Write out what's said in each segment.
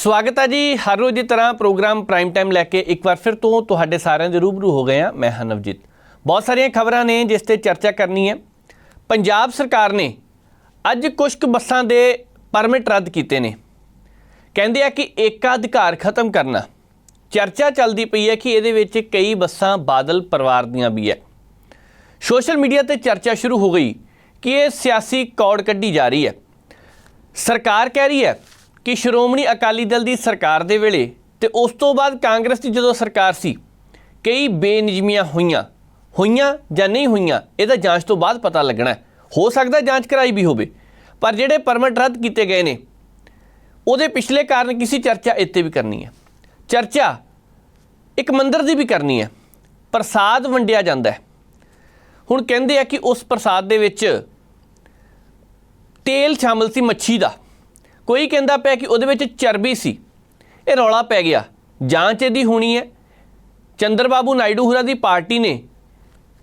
ਸਵਾਗਤ ਹੈ ਜੀ ਹਰ ਰੋਜ਼ ਦੀ ਤਰ੍ਹਾਂ ਪ੍ਰੋਗਰਾਮ ਪ੍ਰਾਈਮ ਟਾਈਮ ਲੈ ਕੇ ਇੱਕ ਵਾਰ ਫਿਰ ਤੋਂ ਤੁਹਾਡੇ ਸਾਰਿਆਂ ਦੇ ਰੂਬਰੂ ਹੋ ਗਏ ਹਾਂ। ਮੈਂ ਹਾਂ ਨਵਜੀਤ ਬਹੁਤ ਸਾਰੀਆਂ ਖਬਰਾਂ ਨੇ ਜਿਸ ਤੇ ਚਰਚਾ ਕਰਨੀ ਹੈ। ਪੰਜਾਬ ਸਰਕਾਰ ਨੇ ਅੱਜ ਕੁਝ ਕੁ ਬੱਸਾਂ ਦੇ ਪਰਮਿਟ ਰੱਦ ਕੀਤੇ ਨੇ। ਕਹਿੰਦੇ ਆ ਕਿ ਏਕਾ ਅਧਿਕਾਰ ਖਤਮ ਕਰਨਾ। ਚਰਚਾ ਚੱਲਦੀ ਪਈ ਹੈ ਕਿ ਇਹਦੇ ਵਿੱਚ ਕਈ ਬੱਸਾਂ ਬਾਦਲ ਪਰਿਵਾਰ ਦੀਆਂ ਵੀ ਹੈ। ਸੋਸ਼ਲ ਮੀਡੀਆ ਤੇ ਚਰਚਾ ਸ਼ੁਰੂ ਹੋ ਗਈ ਕਿ ਇਹ ਸਿਆਸੀ ਕੌੜ ਕੱਢੀ ਜਾ ਰਹੀ ਹੈ। ਸਰਕਾਰ ਕਹਿ ਰਹੀ ਹੈ ਕਿ ਸ਼੍ਰੋਮਣੀ ਅਕਾਲੀ ਦਲ ਦੀ ਸਰਕਾਰ ਦੇ ਵੇਲੇ ਤੇ ਉਸ ਤੋਂ ਬਾਅਦ ਕਾਂਗਰਸ ਦੀ ਜਦੋਂ ਸਰਕਾਰ ਸੀ, ਕਈ ਬੇਨਿਯਮੀਆਂ ਹੋਈਆਂ। ਹੋਈਆਂ ਜਾਂ ਨਹੀਂ ਹੋਈਆਂ, ਇਹਦਾ ਜਾਂਚ ਤੋਂ ਬਾਅਦ ਪਤਾ ਲੱਗਣਾ ਹੋ। ਸਕਦਾ ਜਾਂਚ ਕਰਾਈ ਵੀ ਹੋਵੇ, ਪਰ ਜਿਹੜੇ ਪਰਮਿਟ ਰੱਦ ਕੀਤੇ ਗਏ ਨੇ, ਉਹਦੇ ਪਿਛਲੇ ਕਾਰਨ ਕਿਸੇ ਚਰਚਾ ਇੱਥੇ ਵੀ ਕਰਨੀ ਹੈ। ਚਰਚਾ ਇੱਕ ਮੰਦਰ ਦੀ ਵੀ ਕਰਨੀ ਹੈ। ਪ੍ਰਸਾਦ ਵੰਡਿਆ ਜਾਂਦਾ ਹੈ। ਹੁਣ ਕਹਿੰਦੇ ਆ ਕਿ ਉਸ ਪ੍ਰਸਾਦ ਦੇ ਵਿੱਚ ਤੇਲ ਸ਼ਾਮਲ ਸੀ ਮੱਛੀ ਦਾ। ਕੋਈ ਕਹਿੰਦਾ ਪਿਆ ਕਿ ਉਹਦੇ ਵਿੱਚ ਚਰਬੀ ਸੀ, ਇਹ ਰੌਲਾ ਪੈ ਗਿਆ। ਜਾਂਚ ਇਹਦੀ ਹੋਣੀ ਹੈ। ਚੰਦਰਬਾਬੂ ਨਾਇਡੂ ਹੋਰਾਂ ਦੀ ਪਾਰਟੀ ਨੇ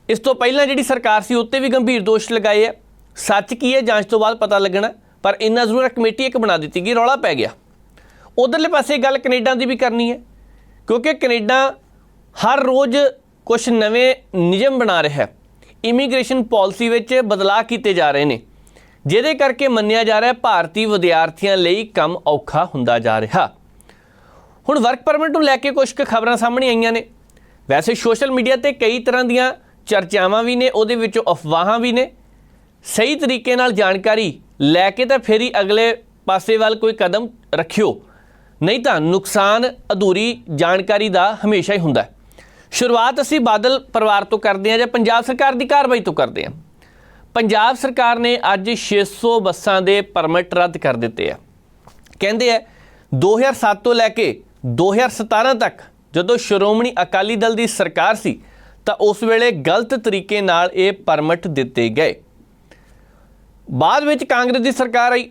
ਇਸ ਤੋਂ ਪਹਿਲਾਂ ਜਿਹੜੀ ਸਰਕਾਰ ਸੀ ਉੱਤੇ ਵੀ ਗੰਭੀਰ ਦੋਸ਼ ਲਗਾਏ ਆ। ਸੱਚ ਕੀ ਹੈ, ਜਾਂਚ ਤੋਂ ਬਾਅਦ ਪਤਾ ਲੱਗਣਾ, ਪਰ ਇੰਨਾ ਜ਼ਰੂਰ ਕਮੇਟੀ ਇੱਕ ਬਣਾ ਦਿੱਤੀ ਗਈ ਰੌਲਾ ਪੈ ਗਿਆ। ਉਧਰਲੇ ਪਾਸੇ ਗੱਲ ਕੈਨੇਡਾ ਦੀ ਵੀ ਕਰਨੀ ਹੈ, ਕਿਉਂਕਿ ਕੈਨੇਡਾ ਹਰ ਰੋਜ਼ ਕੁਝ ਨਵੇਂ ਨਿਯਮ ਬਣਾ ਰਿਹਾ ਹੈ। ਇਮੀਗ੍ਰੇਸ਼ਨ ਪਾਲਿਸੀ ਵਿੱਚ ਬਦਲਾਅ ਕੀਤੇ ਜਾ ਰਹੇ ਨੇ। ਜਿਹਦੇ ਕਰਕੇ ਮੰਨਿਆ ਜਾ ਰਿਹਾ ਭਾਰਤੀ ਵਿਦਿਆਰਥੀਆਂ ਲਈ ਕੰਮ ਔਖਾ ਹੁੰਦਾ ਜਾ ਰਿਹਾ। ਹੁਣ ਵਰਕ ਪਰਮਿਟ ਨੂੰ ਲੈ ਕੇ ਕੁਝ ਕੁ ਖਬਰਾਂ ਸਾਹਮਣੇ ਆਈਆਂ ਨੇ। ਵੈਸੇ ਸੋਸ਼ਲ ਮੀਡੀਆ ਤੇ ਕਈ ਤਰ੍ਹਾਂ ਦੀਆਂ ਚਰਚਾਵਾਂ ਵੀ ਨੇ, ਉਹਦੇ ਵਿੱਚੋਂ ਅਫਵਾਹਾਂ ਵੀ ਨੇ। ਸਹੀ ਤਰੀਕੇ ਨਾਲ ਜਾਣਕਾਰੀ ਲੈ ਕੇ ਤਾਂ ਫਿਰ ਹੀ ਅਗਲੇ ਪਾਸੇ ਵੱਲ ਕੋਈ ਕਦਮ ਰੱਖਿਓ। ਨਹੀਂ ਤਾਂ ਨੁਕਸਾਨ ਅਧੂਰੀ ਜਾਣਕਾਰੀ ਦਾ ਹਮੇਸ਼ਾ ਹੀ ਹੁੰਦਾ ਹੈ। ਸ਼ੁਰੂਆਤ ਅਸੀਂ ਬਾਦਲ ਪਰਿਵਾਰ ਤੋਂ ਕਰਦੇ ਹਾਂ ਜਾਂ ਪੰਜਾਬ ਸਰਕਾਰ ਦੀ ਕਾਰਵਾਈ ਤੋਂ ਕਰਦੇ ਹਾਂ। ਪੰਜਾਬ ਸਰਕਾਰ ਨੇ ਅੱਜ 600 ਬੱਸਾਂ ਦੇ ਪਰਮਿਟ ਰੱਦ ਕਰ ਦਿੱਤੇ ਆ। ਕਹਿੰਦੇ ਆ 2007 ਤੋਂ ਲੈ ਕੇ 2017 ਤੱਕ ਜਦੋਂ ਸ਼੍ਰੋਮਣੀ ਅਕਾਲੀ ਦਲ ਦੀ ਸਰਕਾਰ ਸੀ, ਤਾਂ ਉਸ ਵੇਲੇ ਗਲਤ ਤਰੀਕੇ ਨਾਲ ਇਹ ਪਰਮਿਟ ਦਿੱਤੇ ਗਏ। ਬਾਅਦ ਵਿੱਚ ਕਾਂਗਰਸ ਦੀ ਸਰਕਾਰ ਆਈ,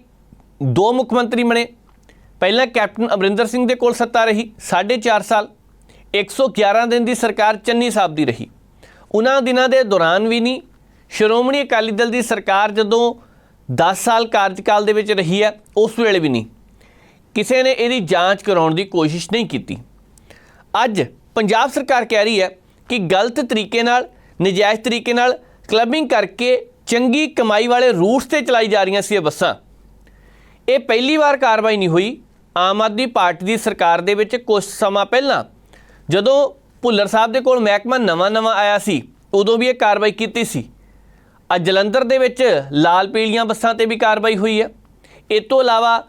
ਦੋ ਮੁੱਖ ਮੰਤਰੀ ਬਣੇ। ਪਹਿਲਾਂ ਕੈਪਟਨ ਅਮਰਿੰਦਰ ਸਿੰਘ ਦੇ ਕੋਲ ਸੱਤਾ ਰਹੀ 4.5 ਸਾਲ। 111 ਦਿਨ ਦੀ ਸਰਕਾਰ ਚੰਨੀ ਸਾਹਿਬ ਦੀ ਰਹੀ। ਉਹਨਾਂ ਦਿਨਾਂ ਦੇ ਦੌਰਾਨ ਵੀ ਨਹੀਂ ਸ਼੍ਰੋਮਣੀ ਅਕਾਲੀ ਦਲ ਦੀ ਸਰਕਾਰ ਜਦੋਂ 10 ਸਾਲ ਕਾਰਜਕਾਲ ਦੇ ਵਿੱਚ ਰਹੀ ਹੈ, ਉਸ ਵੇਲੇ ਵੀ ਨਹੀਂ। ਕਿਸੇ ਨੇ ਇਹਦੀ ਜਾਂਚ ਕਰਾਉਣ ਦੀ ਕੋਸ਼ਿਸ਼ ਨਹੀਂ ਕੀਤੀ। ਅੱਜ ਪੰਜਾਬ ਸਰਕਾਰ ਕਹਿ ਰਹੀ ਹੈ ਕਿ ਗਲਤ ਤਰੀਕੇ ਨਾਲ, ਨਜਾਇਜ਼ ਤਰੀਕੇ ਨਾਲ ਕਲੱਬਿੰਗ ਕਰਕੇ ਚੰਗੀ ਕਮਾਈ ਵਾਲੇ ਰੂਟਸ ਤੇ ਚਲਾਈ ਜਾ ਰਹੀਆਂ ਸੀ ਇਹ ਬੱਸਾਂ। ਇਹ ਪਹਿਲੀ ਵਾਰ ਕਾਰਵਾਈ ਨਹੀਂ ਹੋਈ। ਆਮ ਆਦਮੀ ਪਾਰਟੀ ਦੀ ਸਰਕਾਰ ਦੇ ਵਿੱਚ ਕੁਝ ਸਮਾਂ ਪਹਿਲਾਂ ਜਦੋਂ ਭੁੱਲਰ ਸਾਹਿਬ ਦੇ ਕੋਲ ਮਹਿਕਮਾ ਨਵਾਂ-ਨਵਾਂ ਆਇਆ ਸੀ, ਉਦੋਂ ਵੀ ਇਹ ਕਾਰਵਾਈ ਕੀਤੀ ਸੀ। ਅੱਜ ਜਲੰਧਰ ਦੇ ਵਿੱਚ ਲਾਲ ਪੀਲੀਆਂ ਬੱਸਾਂ ਤੇ ਵੀ ਕਾਰਵਾਈ ਹੋਈ ਹੈ। ਇਹ ਤੋਂ ਇਲਾਵਾ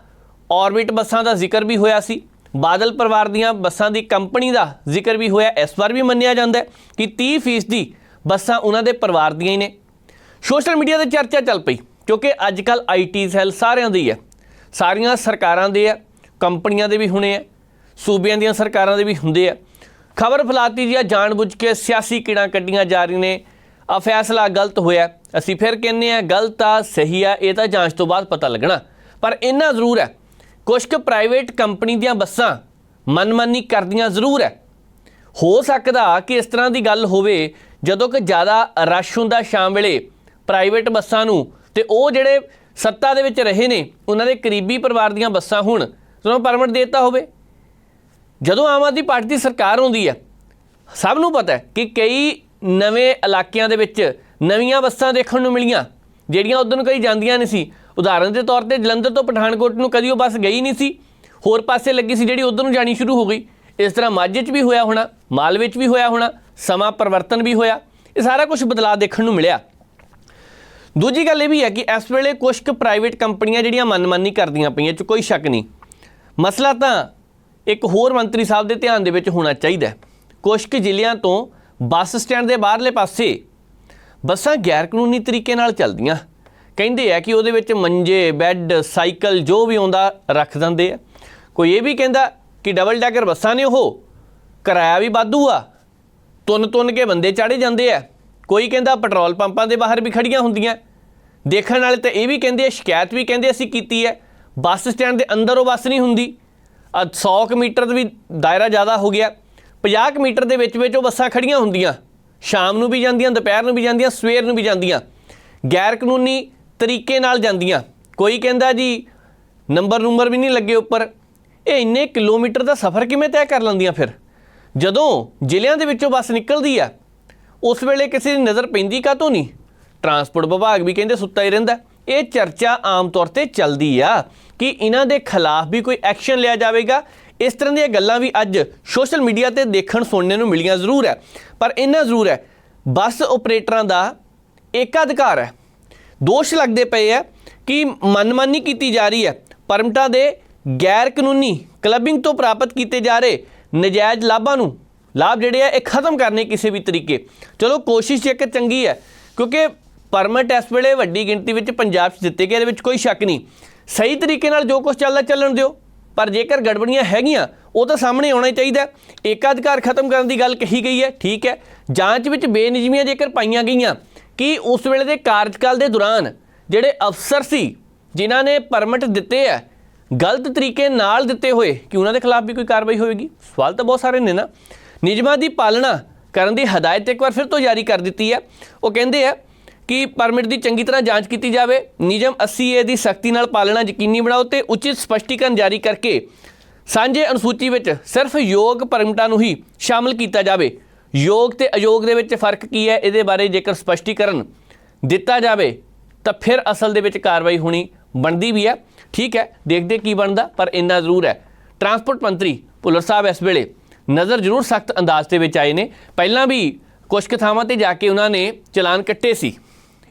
ਔਰਬਿਟ ਬੱਸਾਂ ਦਾ ਜ਼ਿਕਰ ਵੀ ਹੋਇਆ ਸੀ। ਬਾਦਲ ਪਰਿਵਾਰ ਦੀਆਂ ਬੱਸਾਂ ਦੀ ਕੰਪਨੀ ਦਾ ਜ਼ਿਕਰ ਵੀ ਹੋਇਆ। ਇਸ ਵਾਰ ਵੀ ਮੰਨਿਆ ਜਾਂਦਾ ਕਿ 30% ਦੀ ਬੱਸਾਂ ਉਹਨਾਂ ਦੇ ਪਰਿਵਾਰ ਦੀਆਂ ਹੀ ਨੇ। ਸੋਸ਼ਲ ਮੀਡੀਆ ਤੇ ਚਰਚਾ ਚੱਲ ਪਈ, ਕਿਉਂਕਿ ਅੱਜ ਕੱਲ ਆਈਟੀ ਸੈੱਲ ਸਾਰਿਆਂ ਦੀ ਹੈ। ਸਾਰੀਆਂ ਸਰਕਾਰਾਂ ਦੇ ਆ ਕੰਪਨੀਆਂ ਦੇ ਵੀ ਹੁਣੇ ਆ ਸੂਬਿਆਂ ਦੀਆਂ ਸਰਕਾਰਾਂ ਦੇ ਵੀ ਹੁੰਦੇ ਆ ਖਬਰ ਫਲਾਤੀ ਜੀ ਜਾਣਬੁੱਝ ਕੇ ਸਿਆਸੀ ਕੀੜਾਂ ਕੱਢੀਆਂ ਜਾ ਰਹੀਆਂ ਨੇ। ਆ ਫੈਸਲਾ ਗਲਤ ਹੋਇਆ। ਅਸੀਂ ਫਿਰ ਕਹਿੰਨੇ ਆ ਗਲਤ ਆ, ਸਹੀ ਆ, ਇਹ ਤਾਂ ਜਾਂਚ ਤੋਂ ਬਾਅਦ ਪਤਾ ਲੱਗਣਾ। ਪਰ ਇੰਨਾ ਜ਼ਰੂਰ ਹੈ ਕੁਝ ਕੁ ਪ੍ਰਾਈਵੇਟ ਕੰਪਨੀ ਦੀਆਂ ਬੱਸਾਂ ਮਨਮਾਨੀ ਕਰਦੀਆਂ ਜ਼ਰੂਰ ਹੈ। ਹੋ ਸਕਦਾ ਕਿ ਇਸ ਤਰ੍ਹਾਂ ਦੀ ਗੱਲ ਹੋਵੇ, ਜਦੋਂ ਕਿ ਜ਼ਿਆਦਾ ਰਸ਼ ਹੁੰਦਾ ਸ਼ਾਮ ਵੇਲੇ ਪ੍ਰਾਈਵੇਟ ਬੱਸਾਂ ਨੂੰ ਤੇ ਉਹ ਜਿਹੜੇ ਸੱਤਾ ਦੇ ਵਿੱਚ ਰਹੇ ਨੇ, ਉਹਨਾਂ ਦੇ ਕਰੀਬੀ ਪਰਿਵਾਰ ਦੀਆਂ ਬੱਸਾਂ ਹੁਣ ਉਹਨਾਂ ਪਰਮਿਟ ਦਿੱਤਾ ਹੋਵੇ। ਜਦੋਂ ਆਮ ਆਦਮੀ ਪਾਰਟੀ ਦੀ ਸਰਕਾਰ ਆਉਂਦੀ ਹੈ, ਸਭ ਨੂੰ ਪਤਾ ਹੈ ਕਿ ਕਈ ਨਵੇਂ ਇਲਾਕਿਆਂ ਦੇ ਵਿੱਚ ਨਵੀਆਂ ਬੱਸਾਂ ਦੇਖਣ ਨੂੰ ਮਿਲੀਆਂ, ਜਿਹੜੀਆਂ ਉਦੋਂ ਨੂੰ ਕਈ ਜਾਂਦੀਆਂ ਨਹੀਂ ਸੀ। ਉਦਾਹਰਨ ਦੇ ਤੌਰ ਤੇ ਜਲੰਧਰ ਤੋਂ ਪਠਾਨਕੋਟ ਨੂੰ ਕਦੀ ਉਹ ਬੱਸ ਗਈ ਨਹੀਂ ਸੀ। ਹੋਰ ਪਾਸੇ ਲੱਗੀ ਸੀ ਜਿਹੜੀ ਉਧਰ ਨੂੰ ਜਾਣੀ ਸ਼ੁਰੂ ਹੋ ਗਈ। ਇਸ ਤਰ੍ਹਾਂ ਮਾਝੇ 'ਚ ਵੀ ਹੋਇਆ ਹੋਣਾ, ਮਾਲ ਵਿੱਚ ਵੀ ਹੋਇਆ ਹੋਣਾ, ਸਮਾਂ ਪਰਿਵਰਤਨ ਵੀ ਹੋਇਆ, ਇਹ ਸਾਰਾ ਕੁਝ ਬਦਲਾਅ ਦੇਖਣ ਨੂੰ ਮਿਲਿਆ। ਦੂਜੀ ਗੱਲ ਇਹ ਵੀ ਹੈ ਕਿ ਇਸ ਵੇਲੇ ਕੁਝ ਕੁ ਪ੍ਰਾਈਵੇਟ ਕੰਪਨੀਆਂ ਜਿਹੜੀਆਂ ਮਨਮਾਨੀ ਕਰਦੀਆਂ ਪਈਆਂ ਚ ਕੋਈ ਸ਼ੱਕ ਨਹੀਂ। ਮਸਲਾ ਤਾਂ ਇੱਕ ਹੋਰ ਮੰਤਰੀ ਸਾਹਿਬ ਦੇ ਧਿਆਨ ਦੇ ਵਿੱਚ ਹੋਣਾ ਚਾਹੀਦਾ ਹੈ। ਕੁਝ ਕੁ ਜ਼ਿਲ੍ਹਿਆਂ ਤੋਂ ਬੱਸ ਸਟੈਂਡ ਦੇ ਬਾਹਰਲੇ ਪਾਸੇ ਬੱਸਾਂ ਗੈਰ ਕਾਨੂੰਨੀ ਤਰੀਕੇ ਨਾਲ ਚੱਲਦੀਆਂ। ਕਹਿੰਦੇ ਆ ਕਿ ਉਹਦੇ ਵਿੱਚ ਮੰਜੇ, ਬੈੱਡ, ਸਾਈਕਲ ਜੋ ਵੀ ਆਉਂਦਾ ਰੱਖ ਦਿੰਦੇ ਆ। ਕੋਈ ਇਹ ਵੀ ਕਹਿੰਦਾ ਕਿ ਡਬਲ ਡੈਕਰ ਬੱਸਾਂ ਨੇ ਉਹ, ਕਿਰਾਇਆ ਵੀ ਵਾਧੂ ਆ। ਤੁੰਨ ਤੁੰਨ ਕੇ ਬੰਦੇ ਚਾੜੇ ਜਾਂਦੇ ਆ। ਕੋਈ ਕਹਿੰਦਾ ਪੈਟਰੋਲ ਪੰਪਾਂ ਦੇ ਬਾਹਰ ਵੀ ਖੜੀਆਂ ਹੁੰਦੀਆਂ। ਦੇਖਣ ਵਾਲੇ ਤਾਂ ਇਹ ਵੀ ਕਹਿੰਦੇ ਆ, ਸ਼ਿਕਾਇਤ ਵੀ ਕਹਿੰਦੇ ਅਸੀਂ ਕੀਤੀ ਹੈ, ਬੱਸ ਸਟੈਂਡ ਦੇ ਅੰਦਰ ਉਹ ਬੱਸ ਨਹੀਂ ਹੁੰਦੀ। ਆ 100 ਕੁ ਮੀਟਰ ਵੀ ਦਾਇਰਾ ਜ਼ਿਆਦਾ ਹੋ ਗਿਆ। 50 ਕੁ ਮੀਟਰ ਦੇ ਵਿੱਚ ਵਿੱਚ ਉਹ ਬੱਸਾਂ ਖੜੀਆਂ ਹੁੰਦੀਆਂ। ਸ਼ਾਮ ਨੂੰ ਵੀ ਜਾਂਦੀਆਂ, ਦੁਪਹਿਰ ਨੂੰ ਵੀ ਜਾਂਦੀਆਂ, ਸਵੇਰ ਨੂੰ ਵੀ ਜਾਂਦੀਆਂ। ਗੈਰ ਕਾਨੂੰਨੀ ਤਰੀਕੇ ਨਾਲ ਜਾਂਦੀਆਂ। ਕੋਈ ਕਹਿੰਦਾ ਜੀ, ਨੰਬਰ ਨੰਬਰ ਵੀ ਨਹੀਂ ਲੱਗੇ ਉੱਪਰ। ਇਹ ਇੰਨੇ ਕਿਲੋਮੀਟਰ ਦਾ ਸਫ਼ਰ ਕਿਵੇਂ ਤੈਅ ਕਰ ਲੈਂਦੀਆਂ ਫਿਰ? ਜਦੋਂ ਜ਼ਿਲ੍ਹਿਆਂ ਦੇ ਵਿੱਚੋਂ ਬੱਸ ਨਿਕਲਦੀ ਆ, ਉਸ ਵੇਲੇ ਕਿਸੇ ਦੀ ਨਜ਼ਰ ਪੈਂਦੀ ਕਾਹਤੋਂ ਨਹੀਂ? ਟਰਾਂਸਪੋਰਟ ਵਿਭਾਗ ਵੀ ਕਹਿੰਦੇ ਸੁੱਤਾ ਹੀ ਰਹਿੰਦਾ। ਇਹ ਚਰਚਾ ਆਮ ਤੌਰ ਤੇ ਚੱਲਦੀ ਆ ਕਿ ਇਹਨਾਂ ਦੇ ਖਿਲਾਫ ਵੀ ਕੋਈ ਐਕਸ਼ਨ ਲਿਆ ਜਾਵੇਗਾ ਇਸ ਤਰ੍ਹਾਂ ਦੀਆਂ ਗੱਲਾਂ ਵੀ ਅੱਜ ਸੋਸ਼ਲ ਮੀਡੀਆ ਤੇ ਦੇਖਣ ਸੁਣਨ ਨੂੰ ਮਿਲੀਆਂ ਜ਼ਰੂਰ ਹੈ। ਪਰ ਇੰਨਾ ਜ਼ਰੂਰ ਹੈ, ਬੱਸ ਆਪਰੇਟਰਾਂ ਦਾ ਏਕਾਧਿਕਾਰ ਹੈ। ਦੋਸ਼ ਲੱਗਦੇ ਪਏ ਆ ਕਿ ਮਨਮਾਨੀ ਕੀਤੀ ਜਾ ਰਹੀ ਹੈ। ਪਰਮਿਟਾਂ ਦੇ ਗੈਰ ਕਾਨੂੰਨੀ ਕਲੱਬਿੰਗ ਤੋਂ ਪ੍ਰਾਪਤ ਕੀਤੇ ਜਾ ਰਹੇ ਨਜਾਇਜ਼ ਲਾਭਾਂ ਨੂੰ ਲਾਭ ਜਿਹੜੇ ਆ, ਇਹ ਖਤਮ ਕਰਨੇ ਕਿਸੇ ਵੀ ਤਰੀਕੇ। ਚਲੋ, ਕੋਸ਼ਿਸ਼ ਇੱਕ ਚੰਗੀ ਹੈ, ਕਿਉਂਕਿ ਪਰਮਿਟ ਇਸ ਵੇਲੇ ਵੱਡੀ ਗਿਣਤੀ ਵਿੱਚ ਪੰਜਾਬ 'ਚ ਦਿੱਤੇ ਗਏ, ਇਹਦੇ ਵਿੱਚ ਕੋਈ ਸ਼ੱਕ ਨਹੀਂ। ਸਹੀ ਤਰੀਕੇ ਨਾਲ ਜੋ ਕੁਝ ਚੱਲਦਾ, ਚੱਲਣ ਦਿਓ। ਪਰ ਜੇਕਰ ਗੜਬੜੀਆਂ ਹੈਗੀਆਂ, ਉਹ ਤਾਂ ਸਾਹਮਣੇ ਆਉਣਾ ਹੀ ਚਾਹੀਦਾ ਏਕਾਧਿਕਾਰ ਖਤਮ ਕਰਨ ਦੀ ਗੱਲ ਕਹੀ ਗਈ ਹੈ, ਠੀਕ ਹੈ। ਜਾਂਚ ਵਿੱਚ ਬੇਨਿਯਮੀਆਂ ਜੇਕਰ ਪਾਈਆਂ ਗਈਆਂ, ਕਿ ਉਸ ਵੇਲੇ ਦੇ ਕਾਰਜਕਾਲ ਦੇ ਦੌਰਾਨ ਜਿਹੜੇ ਅਫਸਰ ਸੀ, ਜਿਨ੍ਹਾਂ ਨੇ ਪਰਮਿਟ ਦਿੱਤੇ ਆ ਗਲਤ ਤਰੀਕੇ ਨਾਲ ਦਿੱਤੇ ਹੋਏ, ਕਿ ਉਹਨਾਂ ਦੇ ਖਿਲਾਫ ਵੀ ਕੋਈ ਕਾਰਵਾਈ ਹੋਵੇਗੀ ਸਵਾਲ ਤਾਂ ਬਹੁਤ ਸਾਰੇ ਨੇ ਨਾ। ਨਿਯਮਾਂ ਦੀ ਪਾਲਣਾ ਕਰਨ ਦੀ ਹਦਾਇਤ ਇੱਕ ਵਾਰ ਫਿਰ ਤੋਂ ਜਾਰੀ ਕਰ ਦਿੱਤੀ ਹੈ। ਉਹ ਕਹਿੰਦੇ ਆ ਕਿ ਪਰਮਿਟ ਦੀ ਚੰਗੀ ਤਰ੍ਹਾਂ ਜਾਂਚ ਕੀਤੀ ਜਾਵੇ, ਨਿਯਮ 80 ਏ ਦੀ ਸਖਤੀ ਨਾਲ ਪਾਲਣਾ ਯਕੀਨੀ ਬਣਾਓ ਤੇ ਉਚਿਤ ਸਪਸ਼ਟੀਕਰਨ ਜਾਰੀ ਕਰਕੇ ਸਾਂਝੇ ਅਨੁਸੂਚੀ ਵਿੱਚ ਸਿਰਫ ਯੋਗ ਪਰਮਿਟਾਂ ਨੂੰ ਹੀ ਸ਼ਾਮਲ ਕੀਤਾ ਜਾਵੇ। ਯੋਗ ਤੇ ਅਯੋਗ ਦੇ ਵਿੱਚ ਫ਼ਰਕ ਕੀ ਹੈ? ਇਹਦੇ ਬਾਰੇ ਜੇਕਰ ਸਪਸ਼ਟੀਕਰਨ ਦਿੱਤਾ ਜਾਵੇ, ਤਾਂ ਫਿਰ ਅਸਲ ਦੇ ਵਿੱਚ ਕਾਰਵਾਈ ਹੋਣੀ ਬਣਦੀ ਵੀ ਹੈ। ਠੀਕ ਹੈ, ਦੇਖਦੇ ਕੀ ਬਣਦਾ, ਪਰ ਇੰਨਾ ਜ਼ਰੂਰ ਹੈ। ਟਰਾਂਸਪੋਰਟ ਮੰਤਰੀ ਭੁੱਲਰ ਸਾਹਿਬ ਇਸ ਵੇਲੇ ਨਜ਼ਰ ਜ਼ਰੂਰ ਸਖਤ ਅੰਦਾਜ਼ ਦੇ ਵਿੱਚ ਆਏ ਨੇ। ਪਹਿਲਾਂ ਵੀ ਕੁਝ ਕੁ ਥਾਵਾਂ ਤੇ ਜਾ ਕੇ ਉਹਨਾਂ ਨੇ ਚਲਾਨ ਕੱਟੇ ਸੀ।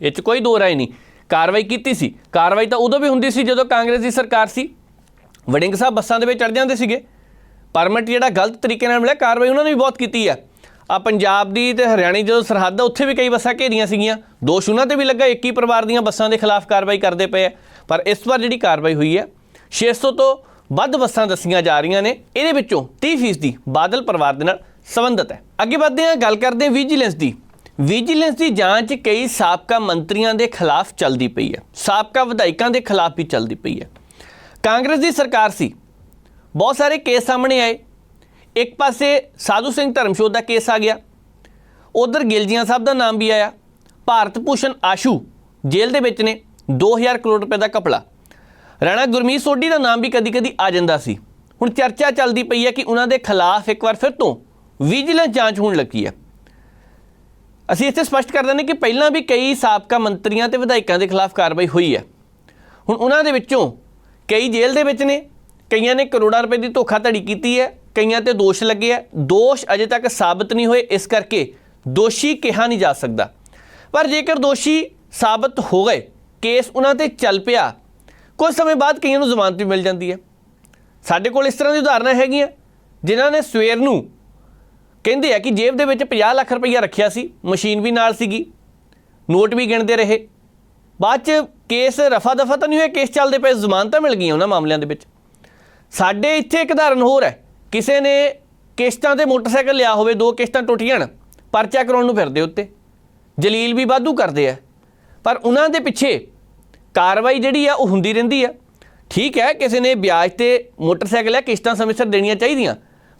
ਇਹ 'ਚ ਕੋਈ ਦੋ ਰਾਏ ਨਹੀਂ। ਕਾਰਵਾਈ ਕੀਤੀ ਸੀ। ਕਾਰਵਾਈ ਤਾਂ ਉਦੋਂ ਵੀ ਹੁੰਦੀ ਸੀ ਜਦੋਂ ਕਾਂਗਰਸ ਦੀ ਸਰਕਾਰ ਸੀ। ਵੜਿੰਗ ਸਾਹਿਬ ਬੱਸਾਂ ਦੇ ਵਿੱਚ ਚੜ ਜਾਂਦੇ ਸੀਗੇ। ਪਰਮਿਟ ਜਿਹੜਾ ਗਲਤ ਤਰੀਕੇ ਨਾਲ ਮਿਲਿਆ, ਕਾਰਵਾਈ ਉਹਨਾਂ ਨੇ ਵੀ ਬਹੁਤ ਕੀਤੀ ਆ। ਆ ਪੰਜਾਬ ਦੀ ਤੇ ਹਰਿਆਣੇ ਦੀ ਜਦੋਂ ਸਰਹੱਦ ਆ, ਉੱਥੇ ਵੀ ਕਈ ਬੱਸਾਂ ਘੇਰੀਆਂ ਸੀਗੀਆਂ। ਦੋਸ਼ ਉਹਨਾਂ ਤੇ ਵੀ ਲੱਗਾ, ਇੱਕ ਹੀ ਪਰਿਵਾਰ ਦੀਆਂ ਬੱਸਾਂ ਦੇ ਖਿਲਾਫ ਕਾਰਵਾਈ ਕਰਦੇ ਪਏ ਆ। ਪਰ ਇਸ ਵਾਰ ਜਿਹੜੀ ਕਾਰਵਾਈ ਹੋਈ ਹੈ 600 ਤੋਂ ਵੱਧ ਬੱਸਾਂ ਦੱਸੀਆਂ ਜਾ ਰਹੀਆਂ ਨੇ। ਇਹਦੇ ਵਿੱਚੋਂ 30% ਬਾਦਲ ਪਰਿਵਾਰ ਦੇ ਨਾਲ ਸੰਬੰਧਿਤ ਹੈ। ਅੱਗੇ ਵਧਦੇ ਹਾਂ, ਗੱਲ ਕਰਦੇ ਹਾਂ ਵਿਜੀਲੈਂਸ ਦੀ। ਵਿਜੀਲੈਂਸ ਦੀ ਜਾਂਚ ਕਈ ਸਾਬਕਾ ਮੰਤਰੀਆਂ ਦੇ ਖਿਲਾਫ ਚੱਲਦੀ ਪਈ ਹੈ। ਸਾਬਕਾ ਵਿਧਾਇਕਾਂ ਦੇ ਖਿਲਾਫ ਵੀ ਚੱਲਦੀ ਪਈ ਹੈ। ਕਾਂਗਰਸ ਦੀ ਸਰਕਾਰ ਸੀ। ਬਹੁਤ ਸਾਰੇ ਕੇਸ ਸਾਹਮਣੇ ਆਏ। ਇੱਕ ਪਾਸੇ ਸਾਧੂ ਸਿੰਘ ਧਰਮਸ਼ੋਤ ਦਾ ਕੇਸ ਆ ਗਿਆ। ਉਧਰ ਗਿਲਜੀਆਂ ਸਾਹਿਬ ਦਾ ਨਾਮ ਵੀ ਆਇਆ। ਭਾਰਤ ਭੂਸ਼ਣ ਆਸ਼ੂ ਜੇਲ੍ਹ ਦੇ ਵਿੱਚ ਨੇ। 2000 ਕਰੋੜ ਰੁਪਏ ਦਾ ਕਪੜਾ ਰਾਣਾ ਗੁਰਮੀਤ ਸੋਢੀ ਦਾ ਨਾਮ ਵੀ ਕਦੀ-ਕਦੀ ਆ ਜਾਂਦਾ ਸੀ। ਹੁਣ ਚਰਚਾ ਚੱਲਦੀ ਪਈ ਹੈ ਕਿ ਉਹਨਾਂ ਦੇ ਖਿਲਾਫ ਇੱਕ ਵਾਰ ਫਿਰ ਤੋਂ ਵਿਜੀਲੈਂਸ ਜਾਂਚ ਹੋਣ ਲੱਗੀ ਹੈ। ਅਸੀਂ ਇੱਥੇ ਸਪਸ਼ਟ ਕਰ ਦਿੰਦੇ ਕਿ ਪਹਿਲਾਂ ਵੀ ਕਈ ਸਾਬਕਾ ਮੰਤਰੀਆਂ ਤੇ ਵਿਧਾਇਕਾਂ ਦੇ ਖਿਲਾਫ ਕਾਰਵਾਈ ਹੋਈ ਹੈ। ਹੁਣ ਉਹਨਾਂ ਦੇ ਵਿੱਚੋਂ ਕਈ ਜੇਲ੍ਹ ਦੇ ਵਿੱਚ ਨੇ, ਕਈਆਂ ਨੇ ਕਰੋੜਾਂ ਰੁਪਏ ਦੀ ਧੋਖਾਧੜੀ ਕੀਤੀ ਹੈ, ਕਈਆਂ ਤੇ ਦੋਸ਼ ਲੱਗੇ ਆ ਦੋਸ਼ ਅਜੇ ਤੱਕ ਸਾਬਤ ਨਹੀਂ ਹੋਏ, ਇਸ ਕਰਕੇ ਦੋਸ਼ੀ ਕਿਹਾ ਨਹੀਂ ਜਾ ਸਕਦਾ। ਪਰ ਜੇਕਰ ਦੋਸ਼ੀ ਸਾਬਤ ਹੋ ਗਏ, ਕੇਸ ਉਹਨਾਂ ਤੇ ਚੱਲ ਪਿਆ, ਕੁਝ ਸਮੇਂ ਬਾਅਦ ਕਈਆਂ ਨੂੰ ਜ਼ਮਾਨਤ ਵੀ ਮਿਲ ਜਾਂਦੀ ਹੈ। ਸਾਡੇ ਕੋਲ ਇਸ ਤਰ੍ਹਾਂ ਦੀ ਉਦਾਹਰਨਾਂ ਹੈਗੀਆਂ, ਜਿਨ੍ਹਾਂ ਨੇ ਸਵੇਰ ਨੂੰ ਕਹਿੰਦੇ ਆ ਕਿ ਜੇਬ ਦੇ ਵਿੱਚ 50 ਲੱਖ ਰੁਪਈਆ ਰੱਖਿਆ ਸੀ, ਮਸ਼ੀਨ ਵੀ ਨਾਲ ਸੀਗੀ, ਨੋਟ ਵੀ ਗਿਣਦੇ ਰਹੇ। ਬਾਅਦ ਚ ਕੇਸ ਰਫਾ ਦਫਾ ਤਾਂ ਨਹੀਂ ਹੋਇਆ, ਕੇਸ ਚੱਲਦੇ ਪਏ, ਜ਼ਮਾਨਤਾਂ ਮਿਲ ਗਈਆਂ ਉਹਨਾਂ ਮਾਮਲਿਆਂ ਦੇ ਵਿੱਚ। ਸਾਡੇ ਇੱਥੇ ਇੱਕ ਉਦਾਹਰਨ ਹੋਰ ਹੈ, ਕਿਸੇ ਨੇ ਕਿਸ਼ਤਾਂ ਤੇ ਮੋਟਰਸਾਈਕਲ ਲਿਆ ਹੋਵੇ, ਦੋ ਕਿਸ਼ਤਾਂ ਟੁੱਟ ਜਾਣ ਪਰਚਾ ਕਰਾਉਣ ਨੂੰ ਫਿਰਦੇ ਉੱਤੇ। ਜਲੀਲ ਵੀ ਵਾਧੂ ਕਰਦੇ ਆ। ਪਰ ਉਹਨਾਂ ਦੇ ਪਿੱਛੇ ਕਾਰਵਾਈ ਜਿਹੜੀ ਆ, ਉਹ ਹੁੰਦੀ ਰਹਿੰਦੀ ਆ। ਠੀਕ ਹੈ, ਕਿਸੇ ਨੇ ਵਿਆਜ ਤੇ ਮੋਟਰਸਾਈਕਲ ਹੈ ਕਿਸ਼ਤਾਂ ਸਮੇਂ ਸਿਰ ਦੇਣੀਆਂ ਚਾਹੀਦੀਆਂ,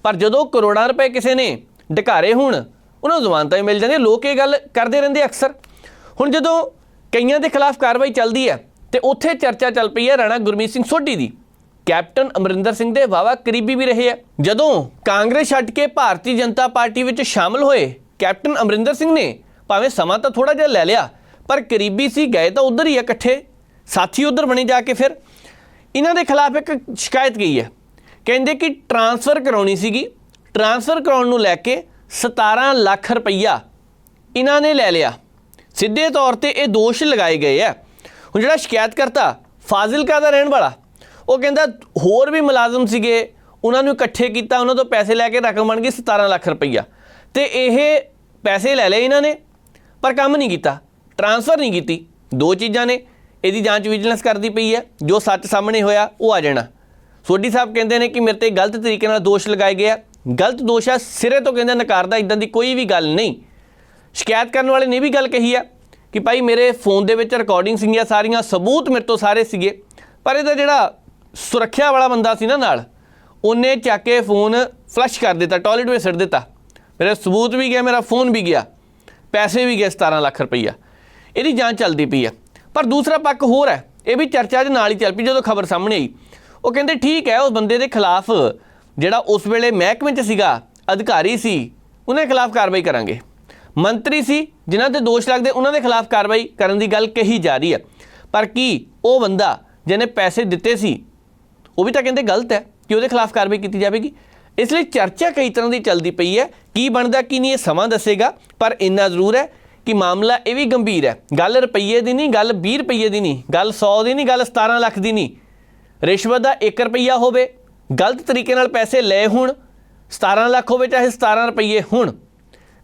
ਪਰ ਜਦੋਂ ਕਰੋੜਾਂ ਰੁਪਏ ਕਿਸੇ ਨੇ ਢਕਾਰੇ ਹੋਣ, ਉਹਨਾਂ ਨੂੰ ਜ਼ਮਾਨਤਾਂ ਵੀ ਮਿਲ ਜਾਂਦੀਆਂ ਲੋਕ ਇਹ ਗੱਲ ਕਰਦੇ ਰਹਿੰਦੇ ਅਕਸਰ। ਹੁਣ ਜਦੋਂ ਕਈਆਂ ਦੇ ਖਿਲਾਫ ਕਾਰਵਾਈ ਚੱਲਦੀ ਹੈ, ਤੇ ਉੱਥੇ ਚਰਚਾ ਚੱਲ ਪਈ ਹੈ ਰਾਣਾ ਗੁਰਮੀਤ ਸਿੰਘ ਸੋਢੀ ਦੀ। ਕੈਪਟਨ ਅਮਰਿੰਦਰ ਸਿੰਘ ਦੇ ਵਾਵਾ ਕਰੀਬੀ ਵੀ ਰਹੇ ਆ ਜਦੋਂ ਕਾਂਗਰਸ ਛੱਡ ਕੇ ਭਾਰਤੀ ਜਨਤਾ ਪਾਰਟੀ ਵਿੱਚ ਸ਼ਾਮਲ ਹੋਏ, ਕੈਪਟਨ ਅਮਰਿੰਦਰ ਸਿੰਘ ਨੇ ਭਾਵੇਂ ਸਮਾਂ ਤਾਂ ਥੋੜਾ ਜਿਹਾ ਲੈ ਲਿਆ, ਪਰ ਕਰੀਬੀ ਸੀ, ਗਏ ਤਾਂ ਉਧਰ ਹੀ ਆ ਇਕੱਠੇ। ਸਾਥੀ ਉਧਰ ਬਣੇ ਜਾ ਕੇ ਫਿਰ। ਇਹਨਾਂ ਦੇ ਖਿਲਾਫ ਇੱਕ ਸ਼ਿਕਾਇਤ ਗਈ ਹੈ। ਕਹਿੰਦੇ ਕਿ ਟਰਾਂਸਫਰ ਕਰਾਉਣੀ ਸੀਗੀ। ਟਰਾਂਸਫਰ ਕਰਾਉਣ ਨੂੰ ਲੈ ਕੇ 17 ਲੱਖ ਰੁਪਈਆ ਇਹਨਾਂ ਨੇ ਲੈ ਲਿਆ। ਸਿੱਧੇ ਤੌਰ ਤੇ ਇਹ ਦੋਸ਼ ਲਗਾਏ ਗਏ ਆ। ਹੁਣ ਜਿਹੜਾ ਸ਼ਿਕਾਇਤ ਕਰਤਾ ਫਾਜ਼ਿਲਕਾ ਦਾ ਰਹਿਣ ਵਾਲਾ, ਉਹ ਕਹਿੰਦਾ ਹੋਰ ਵੀ ਮੁਲਾਜ਼ਮ ਸੀਗੇ, ਉਹਨਾਂ ਨੂੰ ਇਕੱਠੇ ਕੀਤਾ, ਉਹਨਾਂ ਤੋਂ ਪੈਸੇ ਲੈ ਕੇ ਰਕਮ ਬਣ ਗਈ 17 ਲੱਖ ਰੁਪਈਆ। ਤੇ ਇਹ ਪੈਸੇ ਲੈ ਲਏ ਇਹਨਾਂ ਨੇ, ਪਰ ਕੰਮ ਨਹੀਂ ਕੀਤਾ, ਟਰਾਂਸਫਰ ਨਹੀਂ ਕੀਤੀ। ਦੋ ਚੀਜ਼ਾਂ ਨੇ, ਇਹਦੀ ਜਾਂਚ ਵਿਜੀਲੈਂਸ ਕਰਦੀ ਪਈ ਹੈ, ਜੋ ਸੱਚ ਸਾਹਮਣੇ ਹੋਇਆ, ਉਹ ਆ ਜਾਣਾ। ਸੋਢੀ ਸਾਹਿਬ ਕਹਿੰਦੇ ਨੇ ਕਿ ਮੇਰੇ ਤੇ ਗਲਤ ਤਰੀਕੇ ਨਾਲ ਦੋਸ਼ ਲਗਾਏ ਗਏ ਆ ਗਲਤ ਦੋਸ਼ ਹੈ ਸਿਰੇ ਤੋਂ ਕਹਿੰਦੇ ਨਕਾਰਦਾ ਇਦਾਂ ਦੀ ਕੋਈ ਵੀ ਗੱਲ ਨਹੀਂ। ਸ਼ਿਕਾਇਤ ਕਰਨ ਵਾਲੇ ਨੇ ਵੀ ਗੱਲ ਕਹੀ ਆ ਕਿ ਭਾਈ ਮੇਰੇ ਫੋਨ ਦੇ ਵਿੱਚ ਰਿਕਾਰਡਿੰਗ ਸੀਗੀਆਂ, ਸਾਰੀਆਂ ਸਬੂਤ ਮੇਰੇ ਤੋਂ ਸਾਰੇ ਸੀਗੇ। ਪਰ ਇਹਦਾ ਜਿਹੜਾ ਸੁਰੱਖਿਆ ਵਾਲਾ ਬੰਦਾ ਸੀ ਨਾ ਨਾਲ, ਉਹਨੇ ਚੱਕ ਕੇ ਫੋਨ ਫਲਸ਼ ਕਰ ਦਿੱਤਾ ਟਾਇਲਟ ਵਿੱਚ ਸਿੱਟ ਦਿੱਤਾ। ਮੇਰੇ ਸਬੂਤ ਵੀ ਗਿਆ, ਮੇਰਾ ਫੋਨ ਵੀ ਗਿਆ। ਪੈਸੇ ਵੀ ਗਏ 17 ਲੱਖ ਰੁਪਈਆ। ਇਹਦੀ ਜਾਂਚ ਚੱਲਦੀ ਪਈ ਆ। ਪਰ ਦੂਸਰਾ ਪੱਖ ਹੋਰ ਹੈ, ਇਹ ਵੀ ਚਰਚਾ ਦੇ ਨਾਲ ਹੀ ਚੱਲ ਪਈ, ਜਦੋਂ ਖਬਰ ਸਾਹਮਣੇ ਆਈ। ਉਹ ਕਹਿੰਦੇ, ਠੀਕ ਹੈ ਉਹ ਬੰਦੇ ਦੇ ਖਿਲਾਫ ਜਿਹੜਾ ਉਸ ਵੇਲੇ ਮਹਿਕਮੇ 'ਚ ਸੀਗਾ, ਅਧਿਕਾਰੀ ਸੀ, ਉਹਨਾਂ ਖਿਲਾਫ ਕਾਰਵਾਈ ਕਰਾਂਗੇ। ਮੰਤਰੀ ਸੀ, ਜਿਨ੍ਹਾਂ ਤੇ ਦੋਸ਼ ਲੱਗਦੇ ਉਹਨਾਂ ਦੇ ਖਿਲਾਫ ਕਾਰਵਾਈ ਕਰਨ ਦੀ ਗੱਲ ਕਹੀ ਜਾ ਰਹੀ ਹੈ। ਪਰ ਕੀ ਉਹ ਬੰਦਾ ਜਿਹਨੇ ਪੈਸੇ ਦਿੱਤੇ ਸੀ, ਉਹ ਵੀ ਤਾਂ ਕਹਿੰਦੇ ਗਲਤ ਹੈ ਕਿ ਉਹਦੇ ਖਿਲਾਫ ਕਾਰਵਾਈ ਕੀਤੀ ਜਾਵੇਗੀ। ਇਸ ਲਈ ਚਰਚਾ ਕਈ ਤਰ੍ਹਾਂ ਦੀ ਚੱਲਦੀ ਪਈ ਹੈ, ਕੀ ਬਣਦਾ, ਕੀ ਨਹੀਂ ਇਹ ਸਮਾਂ ਦੱਸੇਗਾ, ਪਰ ਇੰਨਾ ਜ਼ਰੂਰ ਹੈ ਕਿ ਮਾਮਲਾ ਇਹ ਵੀ ਗੰਭੀਰ ਹੈ। ਗੱਲ ਰੁਪਈਏ ਦੀ ਨਹੀਂ, ਗੱਲ 20 ਰੁਪਈਏ ਦੀ ਨਹੀਂ, ਗੱਲ 100 ਦੀ ਨਹੀਂ, ਗੱਲ 17 ਲੱਖ ਦੀ ਨਹੀਂ। ਰਿਸ਼ਵਤ ਦਾ 1 ਰੁਪਈਆ ਹੋਵੇ ਗਲਤ ਤਰੀਕੇ ਨਾਲ ਪੈਸੇ ਲਏ ਹੋਣ 17 ਲੱਖ ਹੋਵੇ ਚਾਹੇ 17 ਰੁਪਈਏ ਹੋਣ,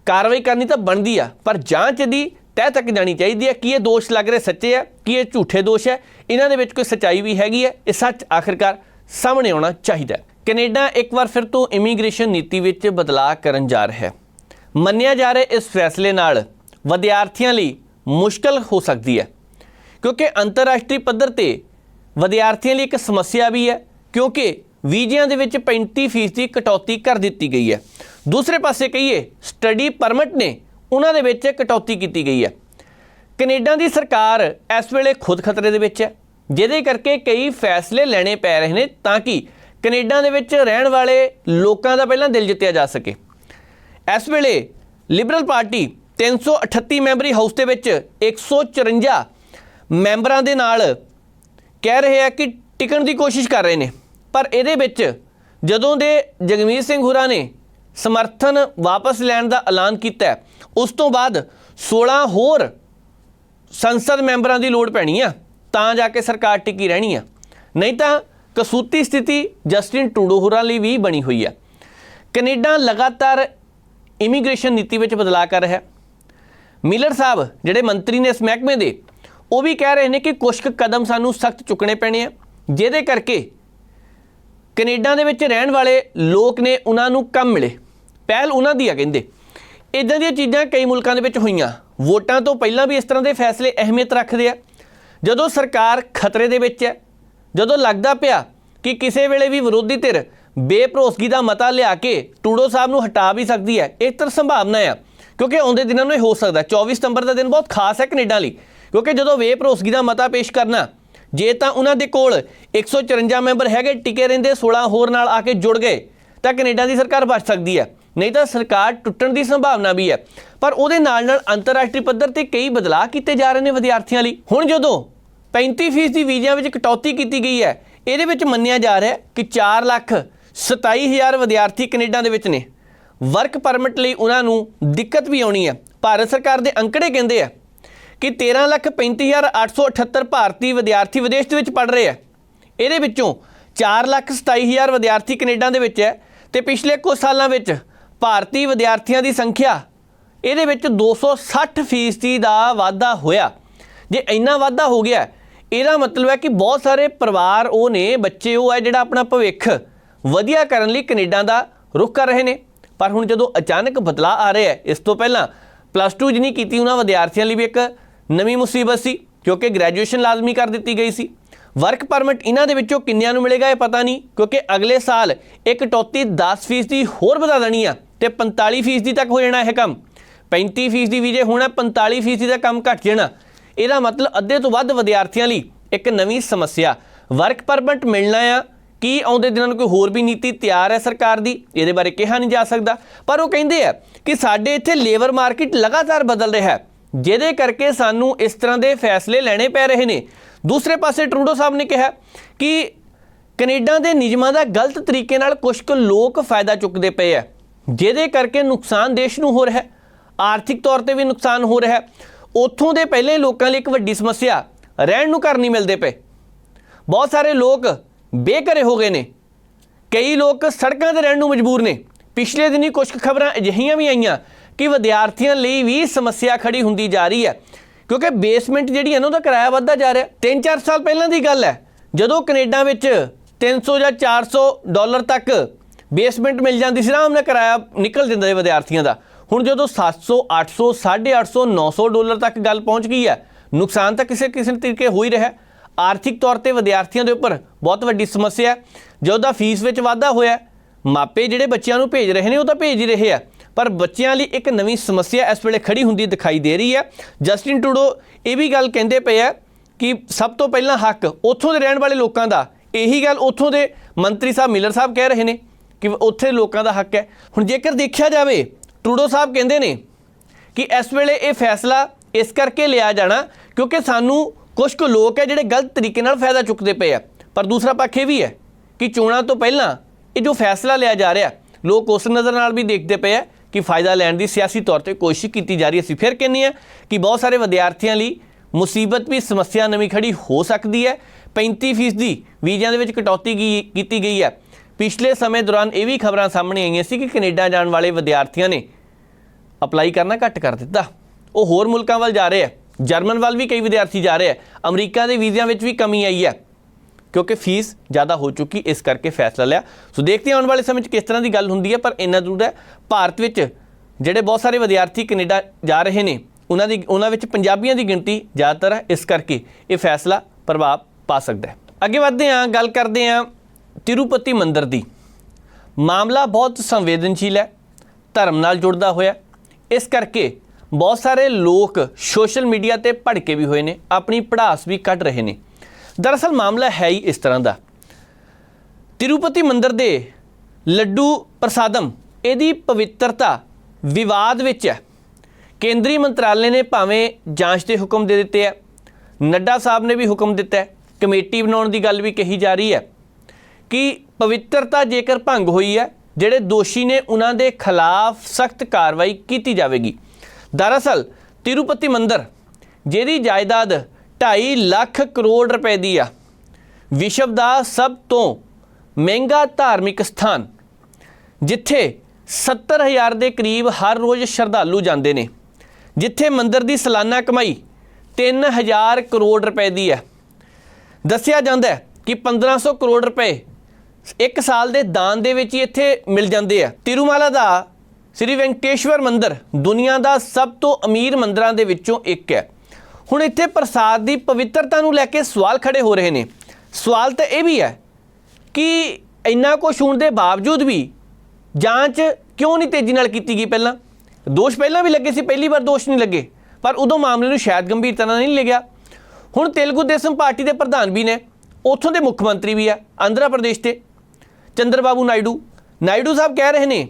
ਕਾਰਵਾਈ ਕਰਨੀ ਤਾਂ ਬਣਦੀ ਆ, ਪਰ ਜਾਂਚ ਦੀ ਤਹਿ ਤੱਕ ਜਾਣੀ ਚਾਹੀਦੀ ਹੈ ਕਿ ਇਹ ਦੋਸ਼ ਲੱਗ ਰਹੇ ਸੱਚੇ ਆ, ਕਿ ਇਹ ਝੂਠੇ ਦੋਸ਼ ਹੈ ਇਹਨਾਂ ਦੇ ਵਿੱਚ ਕੋਈ ਸੱਚਾਈ ਵੀ ਹੈਗੀ ਹੈ ਇਹ ਸੱਚ ਆਖਿਰਕਾਰ ਸਾਹਮਣੇ ਆਉਣਾ ਚਾਹੀਦਾ ਹੈ। ਕੈਨੇਡਾ ਇੱਕ ਵਾਰ ਫਿਰ ਤੋਂ ਇਮੀਗ੍ਰੇਸ਼ਨ ਨੀਤੀ ਵਿੱਚ ਬਦਲਾਅ ਕਰਨ ਜਾ ਰਿਹਾ ਹੈ। ਮੰਨਿਆ ਜਾ ਰਿਹਾ ਇਸ ਫੈਸਲੇ ਨਾਲ ਵਿਦਿਆਰਥੀਆਂ ਲਈ ਮੁਸ਼ਕਲ ਹੋ ਸਕਦੀ ਹੈ, ਕਿਉਂਕਿ ਅੰਤਰਰਾਸ਼ਟਰੀ ਪੱਧਰ ਤੇ ਵਿਦਿਆਰਥੀਆਂ ਲਈ ਇੱਕ ਸਮੱਸਿਆ ਵੀ ਹੈ, ਕਿਉਂਕਿ ਵੀਜ਼ਿਆਂ ਦੇ ਵਿੱਚ 35% ਦੀ ਕਟੌਤੀ ਕਰ ਦਿੱਤੀ ਗਈ ਹੈ। ਦੂਸਰੇ ਪਾਸੇ ਕਹੀਏ ਸਟੱਡੀ ਪਰਮਿਟ ਨੇ ਉਹਨਾਂ ਦੇ ਵਿੱਚ ਕਟੌਤੀ ਕੀਤੀ ਗਈ ਹੈ। ਕੈਨੇਡਾ ਦੀ ਸਰਕਾਰ ਇਸ ਵੇਲੇ ਖੁਦ ਖਤਰੇ ਦੇ ਵਿੱਚ ਹੈ। ਜਿਹਦੇ ਕਰਕੇ ਕਈ ਫੈਸਲੇ ਲੈਣੇ ਪੈ ਰਹੇ ਨੇ ਤਾਂ ਕਿ ਕੈਨੇਡਾ ਦੇ ਵਿੱਚ ਰਹਿਣ ਵਾਲੇ ਲੋਕਾਂ ਦਾ ਪਹਿਲਾਂ ਦਿਲ ਜਿੱਤਿਆ ਜਾ ਸਕੇ। ਇਸ ਵੇਲੇ ਲਿਬਰਲ ਪਾਰਟੀ 338 ਮੈਂਬਰੀ ਹਾਊਸ ਦੇ ਵਿੱਚ 154 ਮੈਂਬਰਾਂ ਦੇ ਨਾਲ ਕਹਿ ਰਹੇ ਆ ਕਿ ਟਿਕਣ ਦੀ ਕੋਸ਼ਿਸ਼ ਕਰ ਰਹੇ ਨੇ। ਪਰ ਇਹਦੇ ਵਿੱਚ ਜਦੋਂ ਦੇ ਜਗਮੀਤ ਸਿੰਘ ਹੁਰਾ ਨੇ ਸਮਰਥਨ ਵਾਪਸ ਲੈਣ ਦਾ ਐਲਾਨ ਕੀਤਾ ਉਸ ਤੋਂ ਬਾਅਦ 16 ਹੋਰ ਸੰਸਦ ਮੈਂਬਰਾਂ ਦੀ ਲੋੜ ਪੈਣੀ ਆ, ਤਾਂ ਜਾ ਕੇ ਸਰਕਾਰ ਟਿਕੀ ਰਹਿਣੀ ਆ। ਨਹੀਂ ਤਾਂ ਕਸੂਤੀ ਸਥਿਤੀ ਜਸਟਿਨ ਟੂਡੋ ਹੋਰਾਂ ਲਈ ਵੀ ਬਣੀ ਹੋਈ ਆ। ਕੈਨੇਡਾ ਲਗਾਤਾਰ ਇਮੀਗ੍ਰੇਸ਼ਨ ਨੀਤੀ ਵਿੱਚ ਬਦਲਾਅ ਕਰ ਰਿਹਾ ਹੈ। ਮਿਲਰ ਸਾਹਿਬ, ਜਿਹੜੇ ਮੰਤਰੀ ਨੇ ਇਸ ਮਹਿਕਮੇ ਦੇ, ਉਹ ਵੀ ਕਹਿ ਰਹੇ ਨੇ ਕਿ ਕੁਝ ਕੁ ਕਦਮ ਸਾਨੂੰ ਸਖਤ ਚੁੱਕਣੇ ਪੈਣੇ ਆ, ਜਿਹਦੇ ਕਰਕੇ ਕੈਨੇਡਾ ਦੇ ਵਿੱਚ ਰਹਿਣ ਵਾਲੇ ਲੋਕ ਨੇ ਉਹਨਾਂ ਨੂੰ ਕੰਮ ਮਿਲੇ। ਪਹਿਲ ਉਹਨਾਂ ਦੀ ਆ ਕਹਿੰਦੇ। ਇਦਾਂ ਦੀਆਂ ਚੀਜ਼ਾਂ ਕਈ ਮੁਲਕਾਂ ਦੇ ਵਿੱਚ ਹੋਈਆਂ। ਵੋਟਾਂ ਤੋਂ ਪਹਿਲਾਂ ਵੀ ਇਸ ਤਰ੍ਹਾਂ ਦੇ ਫੈਸਲੇ ਅਹਿਮੀਅਤ ਰੱਖਦੇ ਆ। ਜਦੋਂ ਸਰਕਾਰ ਖਤਰੇ ਦੇ ਵਿੱਚ ਹੈ, ਜਦੋਂ ਲੱਗਦਾ ਪਿਆ ਕਿ ਕਿਸੇ ਵੇਲੇ ਵੀ ਵਿਰੋਧੀ ਧਿਰ ਬੇਭਰੋਸਗੀ ਦਾ ਮਤਾ ਲਿਆ ਕੇ ਟੂਡੋ ਸਾਹਿਬ ਨੂੰ ਹਟਾ ਵੀ ਸਕਦੀ ਹੈ ਇੱਕ ਤਰ੍ਹਾਂ ਸੰਭਾਵਨਾ ਆ। ਕਿਉਂਕਿ ਆਉਂਦੇ ਦਿਨਾਂ ਨੂੰ ਇਹ ਹੋ ਸਕਦਾ। 24 ਸਤੰਬਰ ਦਾ ਦਿਨ ਬਹੁਤ ਖਾਸ ਹੈ ਕੈਨੇਡਾ ਲਈ। ਕਿਉਂਕਿ ਜਦੋਂ ਬੇਭਰੋਸਗੀ ਦਾ ਮਤਾ ਪੇਸ਼ ਕਰਨਾ ਜੇ ਤਾਂ ਉਹਨਾਂ ਦੇ ਕੋਲ 154 ਮੈਂਬਰ ਹੈਗੇ, ਟਿਕੇ ਰਹਿੰਦੇ 16 ਹੋਰ ਨਾਲ ਆ ਕੇ ਜੁੜ ਗਏ, ਤਾਂ ਕੈਨੇਡਾ ਦੀ ਸਰਕਾਰ ਬਚ ਸਕਦੀ ਹੈ। ਨਹੀਂ ਤਾਂ ਸਰਕਾਰ ਟੁੱਟਣ ਦੀ ਸੰਭਾਵਨਾ ਵੀ ਹੈ। ਪਰ ਉਹਦੇ ਨਾਲ ਨਾਲ ਅੰਤਰਰਾਸ਼ਟਰੀ ਪੱਧਰ ਤੇ ਕਈ ਬਦਲਾਅ ਕੀਤੇ ਜਾ ਰਹੇ ਨੇ ਵਿਦਿਆਰਥੀਆਂ ਲਈ। ਹੁਣ ਜਦੋਂ 35% ਦੀ ਵੀਜ਼ਿਆਂ ਵਿੱਚ ਕਟੌਤੀ ਕੀਤੀ ਗਈ ਹੈ, ਇਹਦੇ ਵਿੱਚ ਮੰਨਿਆ ਜਾ ਰਿਹਾ ਕਿ 4 ਲੱਖ 27000 ਵਿਦਿਆਰਥੀ ਕੈਨੇਡਾ ਦੇ ਵਿੱਚ ਨੇ। ਵਰਕ ਪਰਮਿਟ ਲਈ ਉਹਨਾਂ ਨੂੰ ਦਿੱਕਤ ਵੀ ਆਉਣੀ ਹੈ। ਭਾਰਤ ਸਰਕਾਰ ਦੇ ਅੰਕੜੇ ਕਹਿੰਦੇ ਆ ਕਿ 13 ਲੱਖ 35878 ਭਾਰਤੀ ਵਿਦਿਆਰਥੀ ਵਿਦੇਸ਼ ਦੇ ਵਿੱਚ ਪੜ ਰਹੇ ਆ। ਇਹਦੇ ਵਿੱਚੋਂ 4 ਲੱਖ 27000 ਵਿਦਿਆਰਥੀ ਕੈਨੇਡਾ ਦੇ ਵਿੱਚ ਹੈ ਤੇ ਪਿਛਲੇ ਕੁਝ ਸਾਲਾਂ ਵਿੱਚ ਭਾਰਤੀ ਵਿਦਿਆਰਥੀਆਂ ਦੀ ਸੰਖਿਆ ਇਹਦੇ ਵਿੱਚ 260 ਫੀਸਦੀ ਦਾ ਵਾਧਾ ਹੋਇਆ। ਜੇ ਇੰਨਾ ਵਾਧਾ ਹੋ ਗਿਆ, ਇਹਦਾ ਮਤਲਬ ਹੈ ਕਿ ਬਹੁਤ ਸਾਰੇ ਪਰਿਵਾਰ ਉਹ ਨੇ, ਬੱਚੇ ਉਹ ਹੈ ਜਿਹੜਾ ਆਪਣਾ ਭਵਿੱਖ ਵਧੀਆ ਕਰਨ ਲਈ ਕੈਨੇਡਾ ਦਾ ਰੁਖ ਕਰ ਰਹੇ ਨੇ। ਪਰ ਹੁਣ ਜਦੋਂ ਅਚਾਨਕ ਬਦਲਾਅ ਆ ਰਿਹਾ ਹੈ, ਇਸ ਤੋਂ ਪਹਿਲਾਂ ਪਲੱਸ 2 ਜਿਹਨੀ ਕੀਤੀ ਉਹਨਾਂ ਵਿਦਿਆਰਥੀਆਂ ਲਈ ਵੀ ਇੱਕ ਨਵੀਂ ਮੁਸੀਬਤ ਸੀ, ਕਿਉਂਕਿ ਗ੍ਰੈਜੂਏਸ਼ਨ ਲਾਜ਼ਮੀ ਕਰ ਦਿੱਤੀ ਗਈ ਸੀ। ਵਰਕ ਪਰਮਿਟ ਇਹਨਾਂ ਦੇ ਵਿੱਚੋਂ ਕਿੰਨਿਆਂ ਨੂੰ ਮਿਲੇਗਾ ਇਹ ਪਤਾ ਨਹੀਂ, ਕਿਉਂਕਿ ਅਗਲੇ ਸਾਲ ਇਹ ਕਟੌਤੀ 10% ਦੀ ਹੋਰ ਵਧਾ ਦੇਣੀ ਆ ਤੇ 45% ਤੱਕ ਹੋ ਜਾਣਾ ਇਹ ਕੰਮ। 35% ਦੀ ਵੀਜ਼ੇ ਹੋਣਾ 45% ਦਾ ਕੰਮ ਘਟ ਜਾਣਾ। ਇਹਦਾ ਮਤਲਬ ਅੱਧੇ ਤੋਂ ਵੱਧ ਵਿਦਿਆਰਥੀਆਂ ਲਈ ਇੱਕ ਨਵੀਂ ਸਮੱਸਿਆ। ਵਰਕ ਪਰਮਿਟ ਮਿਲਣਾ ਆ, ਕੀ ਆਉਂਦੇ ਦਿਨਾਂ ਨੂੰ ਕੋਈ ਹੋਰ ਵੀ ਨੀਤੀ ਤਿਆਰ ਹੈ ਸਰਕਾਰ ਦੀ? ਇਹਦੇ ਬਾਰੇ ਕਿਹਾ ਨਹੀਂ ਜਾ ਸਕਦਾ। ਪਰ ਉਹ ਕਹਿੰਦੇ ਆ ਕਿ ਸਾਡੇ ਇੱਥੇ ਲੇਬਰ ਮਾਰਕੀਟ ਲਗਾਤਾਰ ਬਦਲ ਰਿਹਾ ਹੈ। ਜਿਹਦੇ ਕਰਕੇ ਸਾਨੂੰ ਇਸ ਤਰ੍ਹਾਂ ਦੇ ਫੈਸਲੇ ਲੈਣੇ ਪੈ ਰਹੇ ਨੇ। ਦੂਸਰੇ ਪਾਸੇ ਟਰੂਡੋ ਸਾਹਿਬ ਨੇ ਕਿਹਾ ਕਿ ਕੈਨੇਡਾ ਦੇ ਨਿਯਮਾਂ ਦਾ ਗਲਤ ਤਰੀਕੇ ਨਾਲ ਕੁਝ ਕੁ ਲੋਕ ਫਾਇਦਾ ਚੁੱਕਦੇ ਪਏ ਆ, ਜਿਹਦੇ ਕਰਕੇ ਨੁਕਸਾਨ ਦੇਸ਼ ਨੂੰ ਹੋ ਰਿਹਾ ਹੈ, ਆਰਥਿਕ ਤੌਰ ਤੇ ਵੀ ਨੁਕਸਾਨ ਹੋ ਰਿਹਾ ਹੈ। ਉੱਥੋਂ ਦੇ ਪਹਿਲੇ ਲੋਕਾਂ ਲਈ ਇੱਕ ਵੱਡੀ ਸਮੱਸਿਆ, ਰਹਿਣ ਨੂੰ ਘਰ ਨਹੀਂ ਮਿਲਦੇ ਪਏ। ਬਹੁਤ ਸਾਰੇ ਲੋਕ ਬੇਘਰੇ ਹੋ ਗਏ ਨੇ। ਕਈ ਲੋਕ ਸੜਕਾਂ ਤੇ ਰਹਿਣ ਨੂੰ ਮਜਬੂਰ ਨੇ। ਪਿਛਲੇ ਦਿਨੀ ਕੁਝ ਕੁ ਖਬਰਾਂ ਅਜਿਹੀਆਂ ਵੀ ਆਈਆਂ ਕਿ ਵਿਦਿਆਰਥੀਆਂ ਲਈ ਵੀ ਸਮੱਸਿਆ ਖੜੀ ਹੁੰਦੀ ਜਾ ਰਹੀ ਹੈ। ਕਿਉਂਕਿ ਬੇਸਮੈਂਟ ਜਿਹੜੀ ਹੈ ਨਾ, ਉਹਦਾ ਕਿਰਾਇਆ ਵੱਧਦਾ ਜਾ ਰਿਹਾ। 3-4 ਸਾਲ ਪਹਿਲਾਂ ਦੀ ਗੱਲ ਹੈ। ਜਦੋਂ ਕੈਨੇਡਾ ਵਿੱਚ 300 ਜਾਂ 400 ਡਾਲਰ ਤੱਕ ਬੇਸਮੈਂਟ ਮਿਲ ਜਾਂਦੀ ਸੀ ਆਰਾਮ ਨਾਲ ਕਿਰਾਇਆ ਨਿਕਲ ਜਾਂਦਾ ਸੀ ਵਿਦਿਆਰਥੀਆਂ ਦਾ। ਹੁਣ ਜਦੋਂ 700 800 850 900 ਡਾਲਰ ਤੱਕ ਗੱਲ ਪਹੁੰਚ ਗਈ ਹੈ, ਨੁਕਸਾਨ ਤਾਂ ਕਿਸੇ ਕਿਸੇ ਤਰੀਕੇ ਹੋ ਹੀ ਰਿਹਾ ਹੈ। ਆਰਥਿਕ ਤੌਰ ਤੇ ਵਿਦਿਆਰਥੀਆਂ ਦੇ ਉੱਪਰ ਬਹੁਤ ਵੱਡੀ ਸਮੱਸਿਆ ਹੈ। ਜਦੋਂ ਦਾ ਫੀਸ ਵਿੱਚ ਵਾਧਾ ਹੋਇਆ ਮਾਪੇ ਜਿਹੜੇ ਬੱਚਿਆਂ ਨੂੰ ਭੇਜ ਰਹੇ ਨੇ, ਉਹ ਤਾਂ ਭੇਜ ਹੀ ਰਹੇ ਆ। ਪਰ ਬੱਚਿਆਂ ਲਈ ਇੱਕ ਨਵੀਂ ਸਮੱਸਿਆ ਇਸ ਵੇਲੇ ਖੜੀ ਹੁੰਦੀ ਦਿਖਾਈ ਦੇ ਰਹੀ ਹੈ। ਜਸਟਿਨ ਟੂਡੋ ਇਹ ਵੀ ਗੱਲ ਕਹਿੰਦੇ ਪਏ ਆ ਕਿ ਸਭ ਤੋਂ ਪਹਿਲਾਂ ਹੱਕ ਉੱਥੋਂ ਦੇ ਰਹਿਣ ਵਾਲੇ ਲੋਕਾਂ ਦਾ, ਇਹੀ ਗੱਲ ਉੱਥੋਂ ਦੇ ਮੰਤਰੀ ਸਾਹਿਬ ਮਿਲਰ ਸਾਹਿਬ ਕਹਿ ਰਹੇ ਨੇ ਕਿ ਉੱਥੇ ਲੋਕਾਂ ਦਾ ਹੱਕ ਹੈ। ਹੁਣ ਜੇਕਰ ਦੇਖਿਆ ਜਾਵੇ ਟੂਡੋ ਸਾਹਿਬ ਕਹਿੰਦੇ ਨੇ ਕਿ ਇਸ ਵੇਲੇ ਇਹ ਫੈਸਲਾ ਇਸ ਕਰਕੇ ਲਿਆ ਜਾਣਾ ਕਿਉਂਕਿ ਸਾਨੂੰ ਕੁਝ ਕੁ ਲੋਕ ਹੈ ਜਿਹੜੇ ਗਲਤ ਤਰੀਕੇ ਨਾਲ ਫਾਇਦਾ ਚੁੱਕਦੇ ਪਏ ਆ। ਪਰ ਦੂਸਰਾ ਪੱਖ ਇਹ ਵੀ ਹੈ ਕਿ ਚੋਣਾਂ ਤੋਂ ਪਹਿਲਾਂ ਇਹ ਜੋ ਫੈਸਲਾ ਲਿਆ ਜਾ ਰਿਹਾ, ਲੋਕ ਉਸ ਨਜ਼ਰ ਨਾਲ ਵੀ ਦੇਖਦੇ ਪਏ ਆ ਕਿ ਫਾਇਦਾ ਲੈਣ ਦੀ ਸਿਆਸੀ ਤੌਰ ਤੇ ਕੋਸ਼ਿਸ਼ ਕੀਤੀ ਜਾ ਰਹੀ ਹੈ। ਅਸੀਂ ਫਿਰ ਕਹਿੰਦੇ ਆ ਕਿ ਬਹੁਤ ਸਾਰੇ ਵਿਦਿਆਰਥੀਆਂ ਲਈ ਮੁਸੀਬਤ ਵੀ ਸਮੱਸਿਆ ਨਵੀਂ ਖੜੀ ਹੋ ਸਕਦੀ ਹੈ। 35% ਦੀ ਵੀਜ਼ਿਆਂ ਦੇ ਵਿੱਚ ਕਟੌਤੀ ਕੀ- ਕੀਤੀ ਗਈ ਹੈ। ਪਿਛਲੇ ਸਮੇਂ ਦੌਰਾਨ ਇਹ ਵੀ ਖਬਰਾਂ ਸਾਹਮਣੇ ਆਈਆਂ ਸੀ ਕਿ ਕੈਨੇਡਾ ਜਾਣ ਵਾਲੇ ਵਿਦਿਆਰਥੀਆਂ ਨੇ ਅਪਲਾਈ ਕਰਨਾ ਘੱਟ ਕਰ ਦਿੱਤਾ। ਉਹ ਹੋਰ ਮੁਲਕਾਂ ਵੱਲ ਜਾ ਰਹੇ ਆ ਜਰਮਨ ਵੱਲ ਵੀ ਕਈ ਵਿਦਿਆਰਥੀ ਜਾ ਰਹੇ ਆ ਅਮਰੀਕਾ ਦੇ ਵੀਜ਼ਿਆਂ ਵਿੱਚ ਵੀ ਕਮੀ ਆਈ ਹੈ। ਕਿਉਂਕਿ ਫੀਸ ਜ਼ਿਆਦਾ ਹੋ ਚੁੱਕੀ, ਇਸ ਕਰਕੇ ਫੈਸਲਾ ਲਿਆ। ਸੋ ਦੇਖਦੇ ਹਾਂ ਆਉਣ ਵਾਲੇ ਸਮੇਂ 'ਚ ਕਿਸ ਤਰ੍ਹਾਂ ਦੀ ਗੱਲ ਹੁੰਦੀ ਹੈ, ਪਰ ਇੰਨਾ ਜ਼ਰੂਰ ਹੈ, ਭਾਰਤ ਵਿੱਚ ਜਿਹੜੇ ਬਹੁਤ ਸਾਰੇ ਵਿਦਿਆਰਥੀ ਕੈਨੇਡਾ ਜਾ ਰਹੇ ਨੇ, ਉਹਨਾਂ ਦੀ, ਉਹਨਾਂ ਵਿੱਚ ਪੰਜਾਬੀਆਂ ਦੀ ਗਿਣਤੀ ਜ਼ਿਆਦਾਤਰ ਹੈ, ਇਸ ਕਰਕੇ ਇਹ ਫੈਸਲਾ ਪ੍ਰਭਾਵ ਪਾ ਸਕਦਾ ਹੈ। ਅੱਗੇ ਵਧਦੇ ਹਾਂ, ਗੱਲ ਕਰਦੇ ਹਾਂ ਤਿਰੂਪਤੀ ਮੰਦਿਰ ਦੀ। ਮਾਮਲਾ ਬਹੁਤ ਸੰਵੇਦਨਸ਼ੀਲ ਹੈ, ਧਰਮ ਨਾਲ ਜੁੜਦਾ ਹੋਇਆ ਇਸ ਕਰਕੇ ਬਹੁਤ ਸਾਰੇ ਲੋਕ ਸੋਸ਼ਲ ਮੀਡੀਆ ਤੇ ਭੜਕੇ ਵੀ ਹੋਏ ਨੇ, ਆਪਣੀ ਪੜਾਸ ਵੀ ਕੱਢ ਰਹੇ ਨੇ। ਦਰਅਸਲ ਮਾਮਲਾ ਹੈ ਹੀ ਇਸ ਤਰ੍ਹਾਂ ਦਾ। ਤਿਰੂਪਤੀ ਮੰਦਿਰ ਦੇ ਲੱਡੂ ਪ੍ਰਸਾਦਮ, ਇਹਦੀ ਪਵਿੱਤਰਤਾ ਵਿਵਾਦ ਵਿੱਚ ਹੈ। ਕੇਂਦਰੀ ਮੰਤਰਾਲੇ ਨੇ ਭਾਵੇਂ ਜਾਂਚ ਦੇ ਹੁਕਮ ਦੇ ਦਿੱਤੇ ਹੈ, ਨੱਡਾ ਸਾਹਿਬ ਨੇ ਵੀ ਹੁਕਮ ਦਿੱਤਾ ਹੈ, ਕਮੇਟੀ ਬਣਾਉਣ ਦੀ ਗੱਲ ਵੀ ਕਹੀ ਜਾ ਰਹੀ ਹੈ ਕਿ ਪਵਿੱਤਰਤਾ ਜੇਕਰ ਭੰਗ ਹੋਈ ਹੈ, ਜਿਹੜੇ ਦੋਸ਼ੀ ਨੇ ਉਹਨਾਂ ਦੇ ਖਿਲਾਫ ਸਖਤ ਕਾਰਵਾਈ ਕੀਤੀ ਜਾਵੇਗੀ। ਦਰਅਸਲ, ਤਿਰੂਪਤੀ ਮੰਦਿਰ, ਜਿਹਦੀ ਜਾਇਦਾਦ 2.5 ਲੱਖ ਕਰੋੜ ਰੁਪਏ ਦੀ ਆ। ਵਿਸ਼ਵ ਦਾ ਸਭ ਤੋਂ ਮਹਿੰਗਾ ਧਾਰਮਿਕ ਸਥਾਨ, ਜਿੱਥੇ 70000 ਦੇ ਕਰੀਬ ਹਰ ਰੋਜ਼ ਸ਼ਰਧਾਲੂ ਜਾਂਦੇ ਨੇ, ਜਿੱਥੇ ਮੰਦਿਰ ਦੀ ਸਾਲਾਨਾ ਕਮਾਈ 3000 ਕਰੋੜ ਰੁਪਏ ਦੀ ਹੈ ਦੱਸਿਆ ਜਾਂਦਾ ਹੈ ਕਿ 1500 ਕਰੋੜ ਰੁਪਏ ਇੱਕ ਸਾਲ ਦੇ ਦਾਨ ਦੇ ਵਿੱਚ ਹੀ ਇੱਥੇ ਮਿਲ ਜਾਂਦੇ ਆ। ਤਿਰੂਮਾਲਾ ਦਾ ਸ੍ਰੀ ਵੈਂਕਟੇਸ਼ਵਰ ਮੰਦਿਰ ਦੁਨੀਆ ਦਾ ਸਭ ਤੋਂ ਅਮੀਰ ਮੰਦਿਰਾਂ ਦੇ ਵਿੱਚੋਂ ਇੱਕ ਹੈ। ਹੁਣ ਇੱਥੇ ਪ੍ਰਸਾਦ ਦੀ ਪਵਿੱਤਰਤਾ ਨੂੰ ਲੈ ਕੇ ਸਵਾਲ ਖੜੇ ਹੋ ਰਹੇ ਨੇ। ਸਵਾਲ ਤਾਂ ਇਹ ਵੀ ਹੈ ਕਿ ਇੰਨਾ ਕੁਛ ਹੋਣ ਦੇ ਬਾਵਜੂਦ ਵੀ ਜਾਂਚ ਕਿਉਂ ਨਹੀਂ ਤੇਜ਼ੀ ਨਾਲ ਕੀਤੀ ਗਈ ਪਹਿਲਾਂ? ਦੋਸ਼ ਪਹਿਲਾਂ ਵੀ ਲੱਗੇ ਸੀ, ਪਹਿਲੀ ਵਾਰ ਦੋਸ਼ ਨਹੀਂ ਲੱਗੇ, ਪਰ ਉਦੋਂ ਮਾਮਲੇ ਨੂੰ ਸ਼ਾਇਦ ਗੰਭੀਰਤਾ ਨਾਲ ਨਹੀਂ ਲਿਆ ਹੁਣ ਤੇਲਗੂ ਦੇਸਮ ਪਾਰਟੀ ਦੇ ਪ੍ਰਧਾਨ ਵੀ ਨੇ, ਉੱਥੋਂ ਦੇ ਮੁੱਖ ਮੰਤਰੀ ਵੀ ਆ, ਆਂਧਰਾ ਪ੍ਰਦੇਸ਼ ਦੇ। ਚੰਦਰਬਾਬੂ ਨਾਇਡੂ ਨਾਇਡੂ ਸਾਹਿਬ ਕਹਿ ਰਹੇ ਨੇ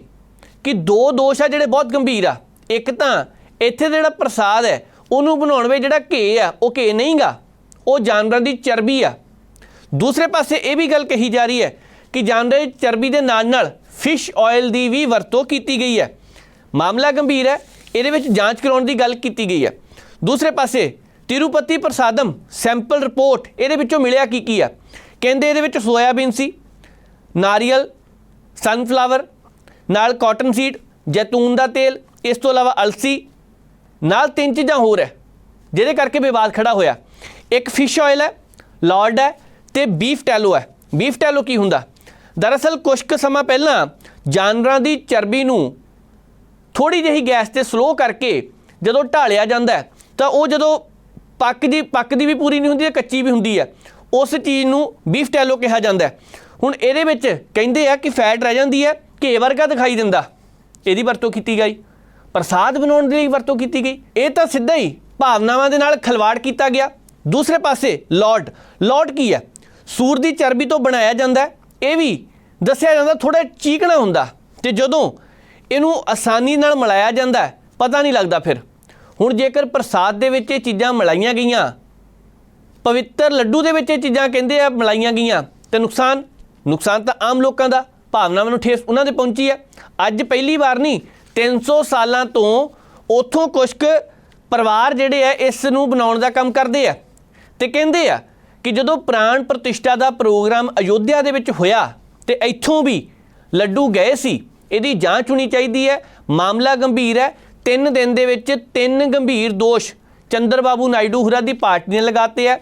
ਕਿ ਦੋ ਦੋਸ਼ ਆ ਜਿਹੜੇ ਬਹੁਤ ਗੰਭੀਰ ਆ। ਇੱਕ ਤਾਂ ਇੱਥੇ ਜਿਹੜਾ ਪ੍ਰਸਾਦ ਹੈ ਉਹਨੂੰ ਬਣਾਉਣ ਵਿੱਚ ਜਿਹੜਾ ਘੇ ਆ, ਉਹ ਘੇ ਨਹੀਂਗਾ। ਉਹ ਜਾਨਵਰਾਂ ਦੀ ਚਰਬੀ ਆ। ਦੂਸਰੇ ਪਾਸੇ ਇਹ ਵੀ ਗੱਲ ਕਹੀ ਜਾ ਰਹੀ ਹੈ ਕਿ ਜਾਨਵਰਾਂ ਦੀ ਚਰਬੀ ਦੇ ਨਾਲ ਨਾਲ ਫਿਸ਼ ਆਇਲ ਦੀ ਵੀ ਵਰਤੋਂ ਕੀਤੀ ਗਈ ਹੈ। ਮਾਮਲਾ ਗੰਭੀਰ ਹੈ। ਇਹਦੇ ਵਿੱਚ ਜਾਂਚ ਕਰਾਉਣ ਦੀ ਗੱਲ ਕੀਤੀ ਗਈ ਹੈ। ਦੂਸਰੇ ਪਾਸੇ ਤਿਰੂਪਤੀ ਪ੍ਰਸਾਦਮ ਸੈਂਪਲ ਰਿਪੋਰਟ ਇਹਦੇ ਵਿੱਚੋਂ ਮਿਲਿਆ ਕੀ ਕੀ ਆ? ਕਹਿੰਦੇ ਇਹਦੇ ਵਿੱਚ ਸੋਇਆਬੀਨ ਸੀ, ਨਾਰੀਅਲ ਸਨਫਲਾਵਰ ਨਾਲ ਕਾਟਨ ਸੀਡ ਜੈਤੂਨ ਦਾ ਤੇਲ, ਇਸ ਤੋਂ ਇਲਾਵਾ ਅਲਸੀ ਨਾਲ ਤਿੰਨ ਚੀਜ਼ਾਂ ਹੋਰ ਹੈ, ਜਿਹਦੇ ਕਰਕੇ ਵਿਵਾਦ ਖੜਾ ਹੋਇਆ। ਇੱਕ ਫਿਸ਼ ਆਇਲ ਹੈ ਲਾਰਡ ਹੈ ਤੇ ਬੀਫ ਟੈਲੋ ਹੈ। ਬੀਫ ਟੈਲੋ ਕੀ ਹੁੰਦਾ? ਦਰਅਸਲ ਕੁਝ ਕੁ ਸਮਾਂ ਪਹਿਲਾਂ ਜਾਨਵਰਾਂ ਦੀ ਚਰਬੀ ਨੂੰ ਥੋੜੀ ਜਿਹੀ ਗੈਸ ਤੇ ਸਲੋ ਕਰਕੇ ਜਦੋਂ ਢਾਲਿਆ ਜਾਂਦਾ ਤਾਂ ਉਹ ਜਦੋਂ ਪੱਕ ਦੀ ਪੱਕ ਦੀ ਵੀ ਪੂਰੀ ਨਹੀਂ ਹੁੰਦੀ ਕੱਚੀ ਵੀ ਹੁੰਦੀ ਹੈ। ਉਸ ਚੀਜ਼ ਨੂੰ ਬੀਫ ਟੈਲੋ ਕਿਹਾ ਜਾਂਦਾ ਹੁਣ ਇਹਦੇ ਵਿੱਚ ਕਹਿੰਦੇ ਆ ਕਿ ਫੈਟ ਰਹਿ ਜਾਂਦੀ ਹੈ, ਘੇ ਵਰਗਾ ਦਿਖਾਈ ਦਿੰਦਾ। ਇਹਦੀ ਵਰਤੋਂ ਕੀਤੀ ਗਈ। ਪ੍ਰਸਾਦ ਬਣਾਉਣ ਦੇ ਲਈ ਵਰਤੋਂ ਕੀਤੀ ਗਈ। ਇਹ ਤਾਂ ਸਿੱਧਾ ਹੀ ਭਾਵਨਾਵਾਂ ਦੇ ਨਾਲ ਖਲਵਾੜ ਕੀਤਾ ਗਿਆ। ਦੂਸਰੇ ਪਾਸੇ ਲਾਰਡ ਲਾਰਡ ਕੀ ਹੈ? ਸੂਰ ਦੀ ਚਰਬੀ ਤੋਂ ਬਣਾਇਆ ਜਾਂਦਾ ਇਹ ਵੀ ਦੱਸਿਆ ਜਾਂਦਾ ਥੋੜਾ ਚੀਕਣਾ ਹੁੰਦਾ। ਤੇ ਜਦੋਂ ਇਹਨੂੰ ਆਸਾਨੀ ਨਾਲ ਮਿਲਾਇਆ ਜਾਂਦਾ ਪਤਾ ਨਹੀਂ ਲੱਗਦਾ ਫਿਰ। ਹੁਣ ਜੇਕਰ ਪ੍ਰਸਾਦ ਦੇ ਵਿੱਚ ਇਹ ਚੀਜ਼ਾਂ ਮਿਲਾਈਆਂ ਗਈਆਂ, ਪਵਿੱਤਰ ਲੱਡੂ ਦੇ ਵਿੱਚ ਇਹ ਚੀਜ਼ਾਂ ਕਹਿੰਦੇ ਆ ਮਿਲਾਈਆਂ ਗਈਆਂ, ਤੇ ਨੁਕਸਾਨ? ਨੁਕਸਾਨ ਤਾਂ ਆਮ ਲੋਕਾਂ ਦਾ। ਭਾਵਨਾਵਾਂ ਨੂੰ ਠੇਸ ਉਹਨਾਂ ਦੇ ਪਹੁੰਚੀ ਹੈ। ਅੱਜ ਪਹਿਲੀ ਵਾਰ ਨਹੀਂ 300 ਸਾਲਾਂ ਤੋਂ ਉਥੋਂ ਕੁਝ ਕੁ ਪਰਿਵਾਰ ਜਿਹੜੇ ਆ, ਇਸ ਨੂੰ ਬਣਾਉਣ ਦਾ ਕੰਮ ਕਰਦੇ ਆ। ਤੇ ਕਹਿੰਦੇ ਆ ਕਿ ਜਦੋਂ ਪ੍ਰਾਣ ਪ੍ਰਤਿਸ਼ਠਾ ਦਾ ਪ੍ਰੋਗਰਾਮ ਅਯੋਧਿਆ ਦੇ ਵਿੱਚ ਹੋਇਆ ਤੇ ਇੱਥੋਂ ਵੀ ਲੱਡੂ ਗਏ ਸੀ, ਇਹਦੀ ਜਾਂਚ ਹੋਣੀ ਚਾਹੀਦੀ ਹੈ। ਮਾਮਲਾ ਗੰਭੀਰ ਹੈ। ਤਿੰਨ ਦਿਨ ਦੇ ਵਿੱਚ ਤਿੰਨ ਗੰਭੀਰ ਦੋਸ਼ ਚੰਦਰਬਾਬੂ ਨਾਇਡੂ ਹੁਰਾ ਦੀ ਪਾਰਟੀ ਨੇ ਲਗਾਤੇ ਆ।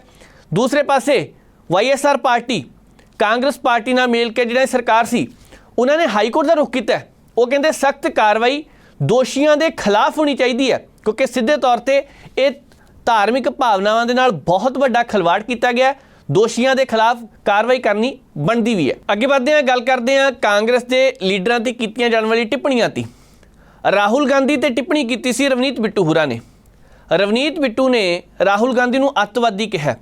ਦੂਸਰੇ ਪਾਸੇ ਵਾਈਐਸਆਰ ਪਾਰਟੀ, ਕਾਂਗਰਸ ਪਾਰਟੀ ਨਾਲ ਮਿਲ ਕੇ ਜਿਹੜਾ ਸਰਕਾਰ ਸੀ, ਉਹਨਾਂ ਨੇ ਹਾਈ ਕੋਰਟ ਦਾ ਰੁਖ ਕੀਤਾ ਉਹ ਕਹਿੰਦੇ ਸਖਤ ਕਾਰਵਾਈ ਦੋਸ਼ੀਆਂ ਦੇ ਖਿਲਾਫ ਹੋਣੀ ਚਾਹੀਦੀ ਹੈ, ਕਿਉਂਕਿ ਸਿੱਧੇ ਤੌਰ ਤੇ ਇਹ ਧਾਰਮਿਕ ਭਾਵਨਾਵਾਂ ਦੇ ਨਾਲ ਬਹੁਤ ਵੱਡਾ ਖਿਲਵਾੜ ਕੀਤਾ ਗਿਆ ਦੋਸ਼ੀਆਂ ਦੇ ਖਿਲਾਫ ਕਾਰਵਾਈ ਕਰਨੀ ਬਣਦੀ ਵੀ ਹੈ। ਅੱਗੇ ਵਧਦੇ ਹਾਂ, ਗੱਲ ਕਰਦੇ ਹਾਂ ਕਾਂਗਰਸ ਦੇ ਲੀਡਰਾਂ ਤੇ ਕੀਤੀਆਂ ਜਾਣ ਵਾਲੀ ਟਿੱਪਣੀਆਂ ਤੇ। ਰਾਹੁਲ ਗਾਂਧੀ ਤੇ ਟਿੱਪਣੀ ਕੀਤੀ ਸੀ ਰਵਨੀਤ ਬਿੱਟੂ ਹੁਰਾ ਨੇ। ਰਵਨੀਤ ਬਿੱਟੂ ਨੇ ਰਾਹੁਲ ਗਾਂਧੀ ਨੂੰ ਅੱਤਵਾਦੀ ਕਿਹਾ।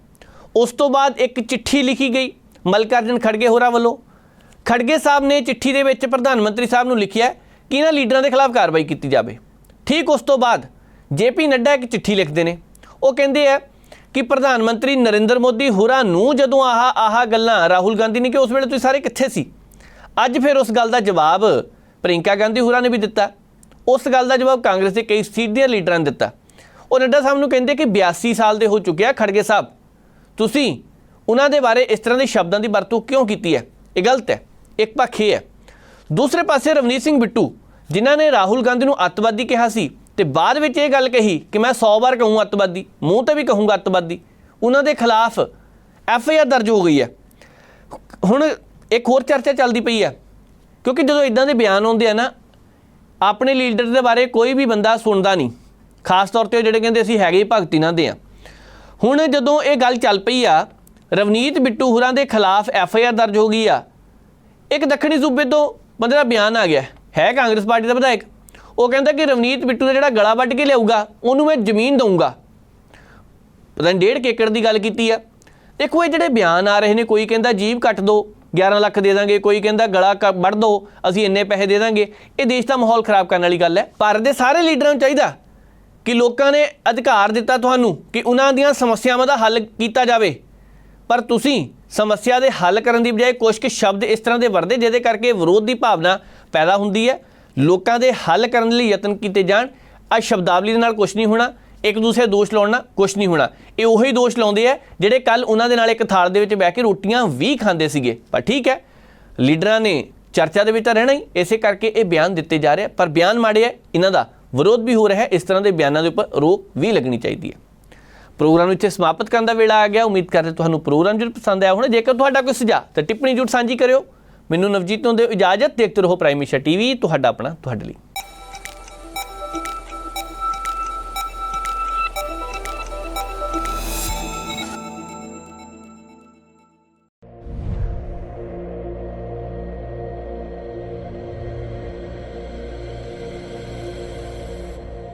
ਉਸ ਤੋਂ ਬਾਅਦ ਇੱਕ ਚਿੱਠੀ ਲਿਖੀ ਗਈ। ਮਲਕਾਰਜਨ ਖੜਗੇ ਹੋਰਾਂ ਵੱਲੋਂ। ਖੜਗੇ ਸਾਹਿਬ ਨੇ ਚਿੱਠੀ ਦੇ ਵਿੱਚ ਪ੍ਰਧਾਨ ਮੰਤਰੀ ਸਾਹਿਬ ਨੂੰ ਲਿਖਿਆ ਕਿ ਇਹਨਾਂ ਲੀਡਰਾਂ ਦੇ ਖਿਲਾਫ ਕਾਰਵਾਈ ਕੀਤੀ ਜਾਵੇ। ਠੀਕ ਉਸ ਤੋਂ ਬਾਅਦ ਜੇਪੀ ਨੱਡਾ ਇੱਕ ਚਿੱਠੀ ਲਿਖਦੇ ਨੇ। ਉਹ ਕਹਿੰਦੇ ਆ ਕਿ ਪ੍ਰਧਾਨ ਮੰਤਰੀ ਨਰਿੰਦਰ ਮੋਦੀ ਹੋਰਾਂ ਨੂੰ ਜਦੋਂ ਆਹ ਆਹ ਗੱਲਾਂ ਰਾਹੁਲ ਗਾਂਧੀ ਨੇ ਕਿ ਉਸ ਵੇਲੇ ਤੁਸੀਂ ਸਾਰੇ ਕਿੱਥੇ ਸੀ? ਅੱਜ ਫਿਰ ਉਸ ਗੱਲ ਦਾ ਜਵਾਬ ਪ੍ਰਿੰਕਾ ਗਾਂਧੀ ਹੋਰਾਂ ਨੇ ਵੀ ਦਿੱਤਾ। ਉਸ ਗੱਲ ਦਾ ਜਵਾਬ ਕਾਂਗਰਸ ਦੇ ਕਈ ਸੀਨੀਅਰ ਲੀਡਰਾਂ ਨੇ ਦਿੱਤਾ। ਉਹ ਨੱਡਾ ਸਾਹਿਬ ਨੂੰ ਕਹਿੰਦੇ ਕਿ 82 ਸਾਲ ਦੇ ਹੋ ਚੁੱਕਿਆ ਖੜਗੇ ਸਾਹਿਬ। ਤੁਸੀਂ ਉਹਨਾਂ ਦੇ ਬਾਰੇ ਇਸ ਤਰ੍ਹਾਂ ਦੇ ਸ਼ਬਦਾਂ ਦੀ ਵਰਤੋਂ ਕਿਉਂ ਕੀਤੀ ਹੈ? ਇਹ ਗਲਤ ਹੈ। ਇੱਕ ਪੱਖ ਇਹ ਹੈ। ਦੂਸਰੇ ਪਾਸੇ ਰਵਨੀਤ ਸਿੰਘ ਬਿੱਟੂ, ਜਿਨ੍ਹਾਂ ਨੇ ਰਾਹੁਲ ਗਾਂਧੀ ਨੂੰ ਅੱਤਵਾਦੀ ਕਿਹਾ ਸੀ ਤੇ ਬਾਅਦ ਵਿੱਚ ਇਹ ਗੱਲ ਕਹੀ ਕਿ ਮੈਂ 100 ਵਾਰ ਕਹੂੰ ਅੱਤਵਾਦੀ, ਮੂੰਹ ਤੇ ਵੀ ਕਹੂੰਗਾ ਅੱਤਵਾਦੀ। ਉਹਨਾਂ ਦੇ ਖਿਲਾਫ ਐਫ ਆਈ ਆਰ ਦਰਜ ਹੋ ਗਈ ਹੈ। ਹੁਣ ਇੱਕ ਹੋਰ ਚਰਚਾ ਚੱਲਦੀ ਪਈ ਹੈ, ਕਿਉਂਕਿ ਜਦੋਂ ਇਦਾਂ ਦੇ ਬਿਆਨ ਆਉਂਦੇ ਆ ਨਾ, ਆਪਣੇ ਲੀਡਰ ਦੇ ਬਾਰੇ ਕੋਈ ਵੀ ਬੰਦਾ ਸੁਣਦਾ ਨਹੀਂ। ਖਾਸ ਤੌਰ ਤੇ ਜਿਹੜੇ ਕਹਿੰਦੇ ਅਸੀਂ ਹੈਗੇ ਹੀ ਭਗਤੀ ਨਾਲ ਦੇ ਆ। ਹੁਣ ਜਦੋਂ ਇਹ ਗੱਲ ਚੱਲ ਪਈ ਆ, ਰਵਨੀਤ ਬਿੱਟੂ ਹੁਰਾਂ ਦੇ ਖਿਲਾਫ ਐਫ ਆਈ ਆਰ ਦਰਜ ਹੋ ਗਈ ਆ ਇੱਕ ਦੱਖਣੀ ਸੂਬੇ ਤੋਂ ਬੰਦੇ ਦਾ ਬਿਆਨ ਆ ਗਿਆ। ਹੈ ਕਾਂਗਰਸ ਪਾਰਟੀ ਦਾ ਵਿਧਾਇਕ। ਉਹ ਕਹਿੰਦਾ ਕਿ ਰਵਨੀਤ ਬਿੱਟੂ ਦਾ ਜਿਹੜਾ ਗਲਾ ਵੱਢ ਕੇ ਲਿਆਊਗਾ, ਉਹਨੂੰ ਮੈਂ ਜ਼ਮੀਨ ਦਊਂਗਾ। ਪਤਾ ਨਹੀਂ ਡੇਢ ਕੁ ਏਕੜ ਦੀ ਗੱਲ ਕੀਤੀ ਆ। ਦੇਖੋ, ਇਹ ਜਿਹੜੇ ਬਿਆਨ ਆ ਰਹੇ ਨੇ, ਕੋਈ ਕਹਿੰਦਾ ਜੀਬ ਕੱਟ ਦੋ 11 ਲੱਖ ਦੇ ਦਾਂਗੇ, ਕੋਈ ਕਹਿੰਦਾ ਗਲਾ ਕ- ਵੱਢ ਦੋ, ਅਸੀਂ ਇੰਨੇ ਪੈਸੇ ਦੇ ਦਾਂਗੇ। ਇਹ ਦੇਸ਼ ਦਾ ਮਾਹੌਲ ਖਰਾਬ ਕਰਨ ਵਾਲੀ ਗੱਲ ਹੈ। ਭਾਰਤ ਦੇ ਸਾਰੇ ਲੀਡਰਾਂ ਨੂੰ ਚਾਹੀਦਾ ਕਿ ਲੋਕਾਂ ਨੇ ਅਧਿਕਾਰ ਦਿੱਤਾ ਤੁਹਾਨੂੰ ਕਿ ਉਹਨਾਂ ਦੀਆਂ ਸਮੱਸਿਆਵਾਂ ਦਾ ਹੱਲ ਕੀਤਾ ਜਾਵੇ। ਪਰ ਤੁਸੀਂ ਸਮੱਸਿਆ ਦੇ ਹੱਲ ਕਰਨ ਦੀ ਬਜਾਏ ਕੁਝ ਕੁ ਸ਼ਬਦ ਇਸ ਤਰ੍ਹਾਂ ਦੇ ਵਰਦੇ, ਜਿਹਦੇ ਕਰਕੇ ਵਿਰੋਧ ਦੀ ਭਾਵਨਾ ਪੈਦਾ ਹੁੰਦੀ ਹੈ। ਲੋਕਾਂ ਦੇ ਹੱਲ ਕਰਨ ਲਈ ਯਤਨ ਕੀਤੇ ਜਾਣ। ਆ ਸ਼ਬਦਾਵਲੀ ਦੇ ਨਾਲ ਕੁਝ ਨਹੀਂ ਹੋਣਾ, ਇੱਕ ਦੂਸਰੇ ਦੋਸ਼ ਲਾਉਣਾ ਨਾਲ ਕੁਝ ਨਹੀਂ ਹੋਣਾ। ਇਹ ਉਹੀ ਦੋਸ਼ ਲਾਉਂਦੇ ਆ, ਜਿਹੜੇ ਕੱਲ ਉਹਨਾਂ ਦੇ ਨਾਲ ਇੱਕ ਥਾਲ ਦੇ ਵਿੱਚ ਬਹਿ ਕੇ ਰੋਟੀਆਂ ਵੀ ਖਾਂਦੇ ਸੀਗੇ। ਪਰ ਠੀਕ ਹੈ, ਲੀਡਰਾਂ ਨੇ ਚਰਚਾ ਦੇ ਵਿੱਚ ਤਾਂ ਰਹਿਣਾ ਹੀ, ਇਸੇ ਕਰਕੇ ਇਹ ਬਿਆਨ ਦਿੱਤੇ ਜਾ ਰਹੇ ਪਰ ਬਿਆਨ ਮਾੜੇ ਹੈ ਇਹਨਾਂ ਦਾ ਵਿਰੋਧ ਵੀ ਹੋ ਰਿਹਾ ਹੈ, ਇਸ ਤਰ੍ਹਾਂ ਦੇ ਬਿਆਨਾਂ ਦੇ ਉੱਪਰ ਰੋਕ ਵੀ ਲੱਗਣੀ ਚਾਹੀਦੀ ਹੈ। ਪ੍ਰੋਗਰਾਮ ਇੱਥੇ ਸਮਾਪਤ ਕਰਨ ਦਾ ਵੇਲਾ ਆ ਗਿਆ। ਉਮੀਦ ਕਰਦੇ ਤੁਹਾਨੂੰ ਪ੍ਰੋਗਰਾਮ ਜਰੂਰ ਪਸੰਦ ਆਇਆ ਹੋਣਾ। ਜੇਕਰ ਤੁਹਾਡਾ ਕੋਈ ਸੁਝਾਅ ਤਾਂ ਟਿੱਪਣੀ ਜਰੂਰ ਸਾਂਝੀ ਕਰਿਓ, ਮੈਨੂੰ ਨਵਜੀਤ ਨੂੰ ਦਿਓ ਇਜਾਜ਼ਤ। ਦੇਖਦੇ ਰਹੋ ਪ੍ਰਾਈਮ ਮਿਸ਼ਨ ਟੀਵੀ, ਤੁਹਾਡਾ ਆਪਣਾ, ਤੁਹਾਡੇ ਲਈ।